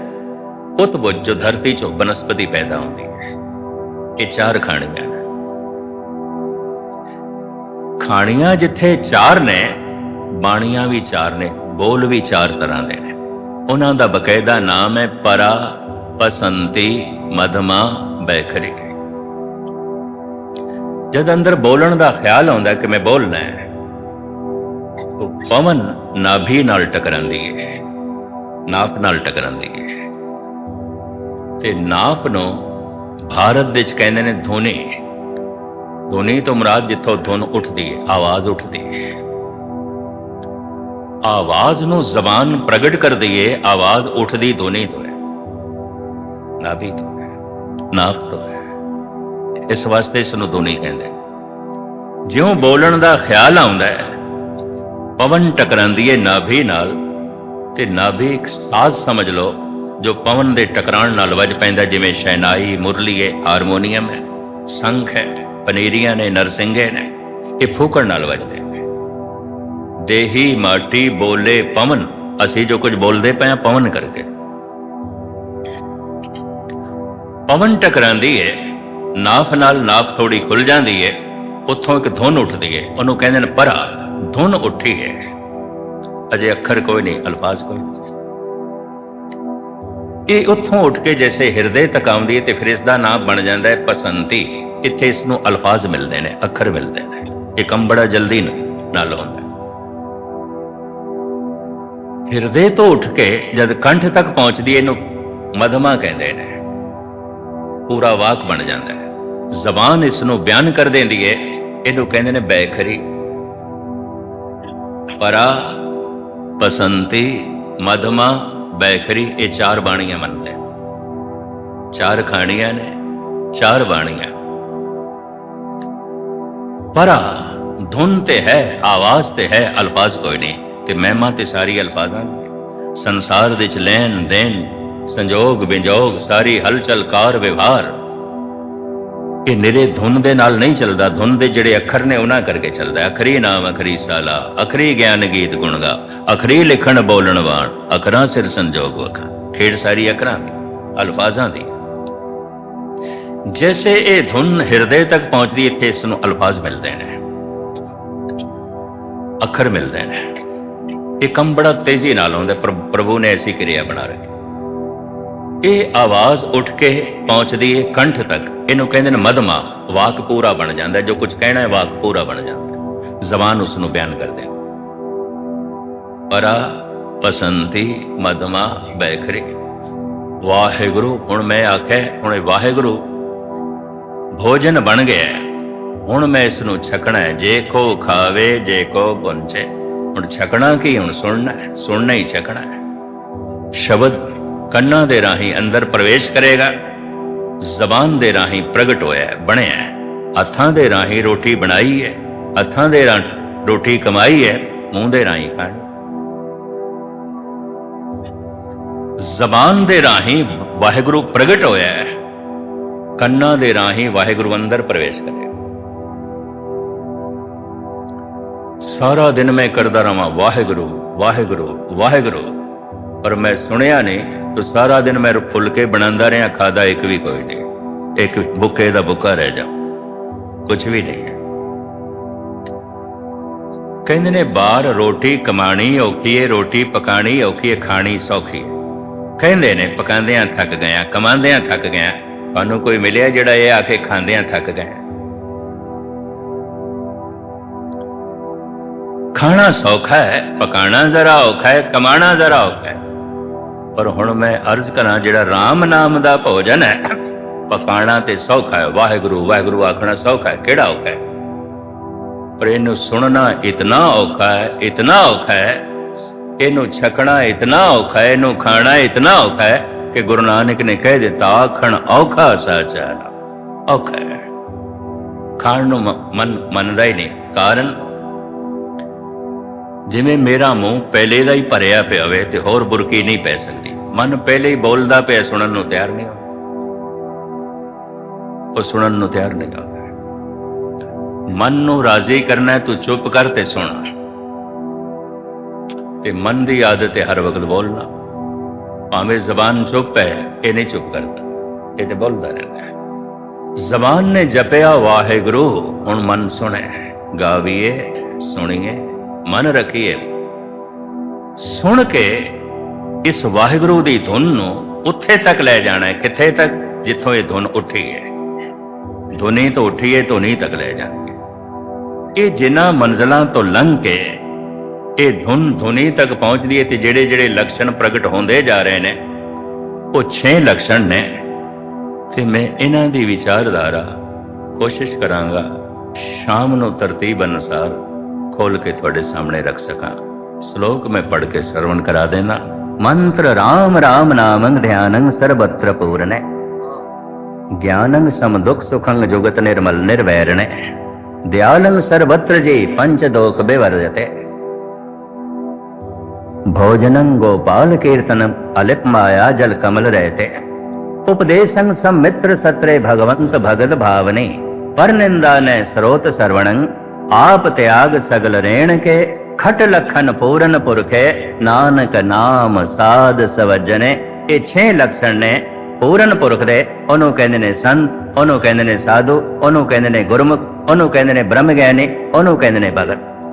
[SPEAKER 1] ਉਤਬੁੱਝ ਜੋ ਧਰਤੀ ਚੋਂ ਬਨਸਪਤੀ ਪੈਦਾ ਹੁੰਦੀ ਹੈ। ਇਹ ਚਾਰ ਖਾਣੀਆਂ ਖਾਣੀਆਂ ਜਿੱਥੇ ਚਾਰ ਨੇ ਬਾਣੀਆਂ ਵੀ ਚਾਰ ਨੇ, ਬੋਲ ਵੀ ਚਾਰ ਤਰ੍ਹਾਂ ਦੇ ਨੇ। ਉਹਨਾਂ ਦਾ ਬਕਾਇਦਾ ਨਾਮ ਹੈ ਪਰਾ, ਪਸੰਤੀ, ਮਧਮਾ, ਬੈਖਰੀ। ਜਦ ਅੰਦਰ ਬੋਲਣ ਦਾ ਖਿਆਲ ਆਉਂਦਾ ਕਿ ਮੈਂ ਬੋਲਣਾ ਹੈ, ਉਹ ਪਵਨ ਨਾਭੀ ਨਾਲ ਟਕਰਾਂਦੀ ਹੈ, ਨਾਪ ਨਾਲ ਟਕਰਾਂਦੀ ਹੈ। ਤੇ ਨਾਪ ਨੂੰ ਭਾਰਤ ਵਿੱਚ ਕਹਿੰਦੇ ਨੇ ਧੁਨੀ। ਧੁਨੀ ਤੋਂ ਮੁਰਾਦ ਜਿੱਥੋਂ ਧੁਨ ਉੱਠਦੀ ਹੈ, ਆਵਾਜ਼ ਉੱਠਦੀ ਹੈ। ਆਵਾਜ਼ ਨੂੰ ਜ਼ਬਾਨ ਪ੍ਰਗਟ ਕਰਦੀ ਹੈ ਆਵਾਜ਼ ਉੱਠਦੀ ਦੋਨੇ ਤੋਂ ਹੈ ਨਾਭੀ ਤੋਂ ਹੈ ਨਾਭ ਤੋਂ ਹੈ ਇਸ ਵਾਸਤੇ ਇਸ ਨੂੰ ਦੋਨੇ ਕਹਿੰਦੇ। ਜਿਉਂ ਬੋਲਣ ਦਾ ਖਿਆਲ ਆਉਂਦਾ ਹੈ, ਪਵਨ ਟਕਰਾਂਦੀ ਹੈ ਨਾਭੀ ਨਾਲ, ਤੇ ਨਾਭੀ ਇੱਕ ਸਾਜ਼ ਸਮਝ ਲਓ, ਜੋ ਪਵਨ ਦੇ ਟਕਰਾਣ ਨਾਲ ਵੱਜ ਪੈਂਦਾ, ਜਿਵੇਂ ਸ਼ਹਿਨਾਈ, ਮੁਰਲੀ ਹੈ ਹਾਰਮੋਨੀਅਮ ਹੈ ਸੰਖ ਹੈ, ਪਨੀਰੀਆਂ ਨੇ, ਨਰਸਿੰਘੇ ਨੇ, ਇਹ ਫੂਕਣ ਨਾਲ ਵੱਜਦੇ। ਦੇਹੀ ਮਾਟੀ ਬੋਲੇ ਪਵਨ। ਅਸੀਂ ਜੋ ਕੁਝ ਬੋਲਦੇ ਪਏ ਹਾਂ, ਪਵਨ ਕਰਕੇ। ਪਵਨ ਟਕਰਾਂਦੀ ਹੈ ਨਾਫ ਨਾਲ ਨਾਫ ਥੋੜੀ ਖੁੱਲ ਜਾਂਦੀ ਹੈ ਉੱਥੋਂ ਇੱਕ ਧੁਨ ਉੱਠਦੀ ਹੈ ਉਹਨੂੰ ਕਹਿੰਦੇ ਨੇ ਪਰਾ, ਧੁਨ ਉੱਠੀ ਹੈ ਅਜੇ ਅੱਖਰ ਕੋਈ ਨਹੀਂ, ਅਲਫਾਜ਼ ਕੋਈ ਇਹ ਉੱਥੋਂ ਉੱਠ ਕੇ ਜੈਸੇ ਹਿਰਦੇ ਤੱਕ ਆਉਂਦੀ ਹੈ ਤੇ ਫਿਰ ਇਸ ਦਾ ਨਾਮ ਬਣ ਜਾਂਦਾ ਹੈ ਪਸੰਤੀ ਇੱਥੇ ਇਸ ਨੂੰ ਅਲਫਾਜ਼ ਮਿਲਦੇ ਨੇ, ਅੱਖਰ ਮਿਲਦੇ ਨੇ। ਇਹ ਕੰਮ ਬੜਾ ਜਲਦੀ ਨਾਲ ਹੁੰਦਾ। ਹਿਰਦੇ ਤੋਂ ਉੱਠ ਕੇ ਜਦ ਕੰਠ ਤੱਕ ਪਹੁੰਚਦੀ ਇਹਨੂੰ ਮਧਮਾ ਕਹਿੰਦੇ ਨੇ। ਪੂਰਾ ਵਾਕ ਬਣ ਜਾਂਦਾ ਹੈ। ਜ਼ਬਾਨ ਇਸ ਨੂੰ ਬਿਆਨ ਕਰ ਦਿੰਦੀ ਹੈ। ਇਹਨੂੰ ਕਹਿੰਦੇ ਨੇ ਬੈਖਰੀ। ਪਰਾ ਪਸੰਤੀ ਮਧਮਾ, ਬੈਖਰੀ, ਇਹ ਚਾਰ ਬਾਣੀਆਂ ਮੰਨਦੇ ਚਾਰ ਖਾਣੀਆਂ ਨੇ, ਚਾਰ ਬਾਣੀਆਂ। ਪਰਾ, ਧੁਨ ਤੇ ਹੈ, ਆਵਾਜ਼ ਤੇ ਹੈ, ਅਲਫਾਜ਼ ਕੋਈ ਨਹੀਂ। ਤੇ ਮਹਿਮਾ ਤੇ ਸਾਰੀ ਅਲਫਾਜ਼ਾਂ ਸੰਸਾਰ ਦੇ ਵਿੱਚ ਲੈਣ ਦੇਣ, ਸੰਜੋਗ ਵਿਜੋਗ ਸਾਰੀ ਹਲਚਲ ਕਾਰ ਵਿਵਹਾਰ। ਇਹ ਨਿਰੇ ਧੁਨ ਦੇ ਨਾਲ ਨਹੀਂ ਚੱਲਦਾ, ਧੁਨ ਦੇ ਜਿਹੜੇ ਅੱਖਰ ਨੇ ਉਹਨਾਂ ਕਰਕੇ ਚੱਲਦਾ। ਅਖਰੀ ਨਾਮ, ਅਖਰੀ ਸਾਲਾ, ਅਖਰੀ ਗਿਆਨ ਗੀਤ ਗੁਣਗਾ ਅਖਰੀ ਲਿਖਣ ਬੋਲਣ ਵਾਣ, ਅਖਰਾਂ ਸਿਰ ਸੰਜੋਗ ਵਖ ਖੇੜ ਸਾਰੀ ਅਖਰਾਂ ਦੀ, ਅਲਫਾਜ਼ਾਂ ਦੀ। ਜੈਸੇ ਇਹ ਧੁਨ ਹਿਰਦੇ ਤੱਕ ਪਹੁੰਚਦੀ, ਇੱਥੇ ਇਸ ਨੂੰ ਅਲਫਾਜ਼ ਮਿਲਦੇ ਨੇ। ਅੱਖਰ ਮਿਲਦੇ ਨੇ। ਇਹ ਕੰਮ ਬੜਾ ਤੇਜ਼ੀ ਨਾਲ ਆਉਂਦਾ ਪ੍ਰਭ- ਪ੍ਰਭੂ ਨੇ ਐਸੀ ਕਿਰਿਆ ਬਣਾ ਰੱਖੀ। ਇਹ ਆਵਾਜ਼ ਉੱਠ ਕੇ ਪਹੁੰਚਦੀ ਹੈ ਕੰਠ ਤੱਕ। ਇਹਨੂੰ ਕਹਿੰਦੇ ਨੇ ਮਦਮਾ। ਵਾਕ ਪੂਰਾ ਬਣ ਜਾਂਦਾ ਜੋ ਕੁਝ ਕਹਿਣਾ ਹੈ, ਵਾਕ ਪੂਰਾ ਬਣ ਜਾਂਦਾ ਜ਼ਬਾਨ ਉਸ ਨੂੰ ਬਿਆਨ ਕਰਦੇ ਪਰਾ ਪਸੰਤੀ ਮਧਮਾ ਬੈਖਰੀ। ਵਾਹਿਗੁਰੂ, ਹੁਣ ਮੈਂ ਆਖਿਆ, ਹੁਣ ਵਾਹਿਗੁਰੂ, ਭੋਜਨ ਬਣ ਗਿਆ ਹੁਣ ਮੈਂ ਇਸ ਨੂੰ ਛਕਣਾ ਹੈ। ਜੇ ਕੋ ਖਾਵੇ, ਜੇ ਕੋ ਪੁੰਚੇ ਹੁਣ ਛਕਣਾ ਕੀ ਹੁਣ ਸੁਣਨਾ ਹੈ ਸੁਣਨਾ ਹੀ ਛਕਣਾ ਹੈ। ਸ਼ਬਦ ਕੰਨਾਂ ਦੇ ਰਾਹੀਂ ਅੰਦਰ ਪ੍ਰਵੇਸ਼ ਕਰੇਗਾ ਜ਼ਬਾਨ ਦੇ ਰਾਹੀਂ ਪ੍ਰਗਟ ਹੋਇਆ ਹੈ, ਬਣਿਆ ਹੈ। ਹੱਥਾਂ ਦੇ ਰਾਹੀਂ ਰੋਟੀ ਬਣਾਈ ਹੈ ਹੱਥਾਂ ਦੇ ਰਾਹੀਂ ਰੋਟੀ ਕਮਾਈ ਹੈ ਮੂੰਹ ਦੇ ਰਾਹੀਂ ਖਾਣੀ। ਜ਼ਬਾਨ ਦੇ ਰਾਹੀਂ ਵਾਹਿਗੁਰੂ ਪ੍ਰਗਟ ਹੋਇਆ ਹੈ ਕੰਨਾਂ ਦੇ ਰਾਹੀਂ ਵਾਹਿਗੁਰੂ ਅੰਦਰ ਪ੍ਰਵੇਸ਼ ਕਰੇਗਾ ਸਾਰਾ ਦਿਨ ਮੈਂ ਕਰਦਾ ਰਵਾਂ, ਵਾਹਿਗੁਰੂ ਵਾਹਿਗੁਰੂ ਵਾਹਿਗੁਰੂ। ਪਰ ਮੈਂ ਸੁਣਿਆ ਨਹੀਂ, ਤਾਂ ਸਾਰਾ ਦਿਨ ਮੈਂ ਫੁੱਲ ਕੇ ਬਣਾਉਂਦਾ ਰਿਹਾ, ਖਾਦਾ ਇੱਕ ਵੀ ਕੋਈ ਨਹੀਂ। ਇੱਕ ਬੁੱਕੇ ਦਾ ਬੁੱਕਾ ਰਹਿ ਜਾ। ਕੁਝ ਵੀ ਨਹੀਂ ਕਹਿੰਦੇ ਨੇ, ਬਾਹਰ ਰੋਟੀ ਕਮਾਣੀ ਔਖੀ ਹੈ ਰੋਟੀ ਪਕਾਣੀ ਔਖੀ ਹੈ ਖਾਣੀ ਸੌਖੀ ਕਹਿੰਦੇ ਨੇ, ਪਕਾਉਂਦਿਆਂ ਥੱਕ ਗਿਆ, ਕਮਾਉਂਦਿਆਂ ਥੱਕ ਗਿਆ। ਤੁਹਾਨੂੰ ਕੋਈ ਮਿਲਿਆ ਜਿਹੜਾ ਇਹ ਆ ਕੇ ਖਾਂਦਿਆਂ ਥੱਕ ਗਿਆ? ਖਾਣਾ ਸੌਖਾ ਹੈ ਪਕਾਣਾ ਜ਼ਰਾ ਔਖਾ ਹੈ ਕਮਾਣਾ ਜ਼ਰਾ ਔਖਾ ਹੈ ਪਰ ਹੁਣ ਮੈਂ ਅਰਜ਼ ਕਰਾਂ ਜਿਹੜਾ RAM ਨਾਮ ਦਾ ਭੋਜਨ ਹੈ ਪਕਾਣਾ ਤੇ ਸੌਖਾ ਹੈ ਵਾਹਿਗੁਰੂ ਵਾਹਿਗੁਰੂ ਆਖਣਾ ਸੌਖਾ ਹੈ ਕਿਹੜਾ ਔਖਾ ਹੈ ਪਰ ਇਹਨੂੰ ਸੁਣਨਾ ਇਤਨਾ ਔਖਾ ਹੈ ਇਤਨਾ ਔਖਾ ਹੈ ਇਹਨੂੰ ਛਕਣਾ ਇਤਨਾ ਔਖਾ ਹੈ ਇਹਨੂੰ ਖਾਣਾ ਇਤਨਾ ਔਖਾ ਹੈ ਕਿ ਗੁਰੂ ਨਾਨਕ ਨੇ ਕਹਿ ਦਿੱਤਾ ਆਖਣ ਔਖਾ ਸਾਚਾ ਔਖਾ ਹੈ ਖਾਣ ਨੂੰ ਮਨ ਮੰਨਦਾ ਹੀ ਨਹੀਂ ਕਾਰਨ ਜਿਵੇਂ ਮੇਰਾ ਮੂੰਹ ਪਹਿਲੇ ਦਾ ਹੀ ਭਰਿਆ ਪਿਆ ਹੋਵੇ ਤੇ ਹੋਰ ਬੁਰਕੀ ਨਹੀਂ ਪੈ ਸਕਦੀ। ਮਨ ਪਹਿਲੇ ਹੀ ਬੋਲਦਾ ਪਿਆ ਸੁਣਨ ਨੂੰ ਤਿਆਰ ਨਹੀਂ ਹੋ ਉਹ ਸੁਣਨ ਨੂੰ ਤਿਆਰ ਨਹੀਂ ਹੋ ਮਨ ਨੂੰ ਰਾਜ਼ੀ ਕਰਨਾ ਤੂੰ ਚੁੱਪ ਕਰ ਤੇ ਸੁਣ। ਤੇ ਮਨ ਦੀ ਆਦਤ ਹੈ ਹਰ ਵਕਤ ਬੋਲਣਾ। ਭਾਵੇਂ ਜ਼ਬਾਨ ਚੁੱਪ ਹੈ, ਇਹ ਨਹੀਂ ਚੁੱਪ ਕਰਦਾ। ਇਹ ਤੇ ਬੋਲਦਾ ਰਹਿੰਦਾ ਹੈ। ਜ਼ਬਾਨ ਨੇ ਜਪਿਆ, ਵਾਹਿਗੁਰੂ, ਹੁਣ ਮਨ ਸੁਣੇ ਗਾਵੀਏ, ਸੁਣੀਏ। ਮਨ ਰੱਖੀਏ। ਸੁਣ ਕੇ ਇਸ ਵਾਹਿਗੁਰੂ ਦੀ ਧੁਨ ਨੂੰ ਉੱਥੇ ਤੱਕ ਲੈ ਜਾਣਾ ਹੈ, ਕਿੱਥੇ ਤੱਕ? ਜਿੱਥੋਂ ਇਹ ਧੁਨ ਉੱਠੀ ਹੈ ਧੁਨੀ ਤੋਂ ਉੱਠੀ ਹੈ ਧੁਨੀ ਤੱਕ ਲੈ ਜਾਣਗੇ। ਇਹ ਜਿਨ੍ਹਾਂ ਮੰਜ਼ਲਾਂ ਤੋਂ ਲੰਘ ਕੇ ਇਹ ਧੁਨ ਧੁਨੀ ਤੱਕ ਪਹੁੰਚਦੀ ਹੈ ਤੇ ਜਿਹੜੇ ਜਿਹੜੇ ਲਕਸ਼ਣ ਪ੍ਰਗਟ ਹੁੰਦੇ ਜਾ ਰਹੇ ਨੇ, ਉਹ 6 ਲਕਸ਼ਣ ਨੇ। ਤੇ ਮੈਂ ਇਹਨਾਂ ਦੀ ਵਿਚਾਰਧਾਰਾ ਕੋਸ਼ਿਸ਼ ਕਰਾਂਗਾ, ਸ਼ਾਮ ਨੂੰ ਤਰਤੀਬ ਅਨੁਸਾਰ खोल के थोड़े सामने रख सका श्लोक में पढ़ के श्रवण करा देना मंत्र राम राम नामंग ध्यानंग सर्वत्र पूर्ण ज्ञानंग समदुख सुखंग जुगत निर्मल निर्वैरण दयालंग सर्वत्र जी पंच दोख बेवर्जते भोजनं गोपाल कीर्तनं अलिप माया जल कमल रहते उपदेशं सम्मित्र सत्रे भगवंत भगत भावने पर निंदा ने स्रोत सर्वणंग ਆਪ ਤਿਆਗ ਸਗਲ ਰੇਣ ਕੇ, ਖਟ ਲਖਨ ਪੂਰਨ ਪੁਰਖੇ, ਨਾਨਕ ਨਾਮ ਸਾਧ ਸਵਜਨੇ। ਇਹ 6 ਲਖਣ ਨੇ ਪੂਰਨ ਪੁਰਖ ਦੇ, ਉਹਨੂੰ ਕਹਿੰਦੇ ਨੇ ਸੰਤ, ਉਹਨੂੰ ਕਹਿੰਦੇ ਨੇ ਸਾਧੂ, ਉਹਨੂੰ ਕਹਿੰਦੇ ਨੇ ਗੁਰਮੁਖ, ਉਹਨੂੰ ਕਹਿੰਦੇ ਨੇ ਬ੍ਰਹਮ ਗਿਆਨੀ ਉਹਨੂੰ ਕਹਿੰਦੇ ਨੇ ਭਗਤ।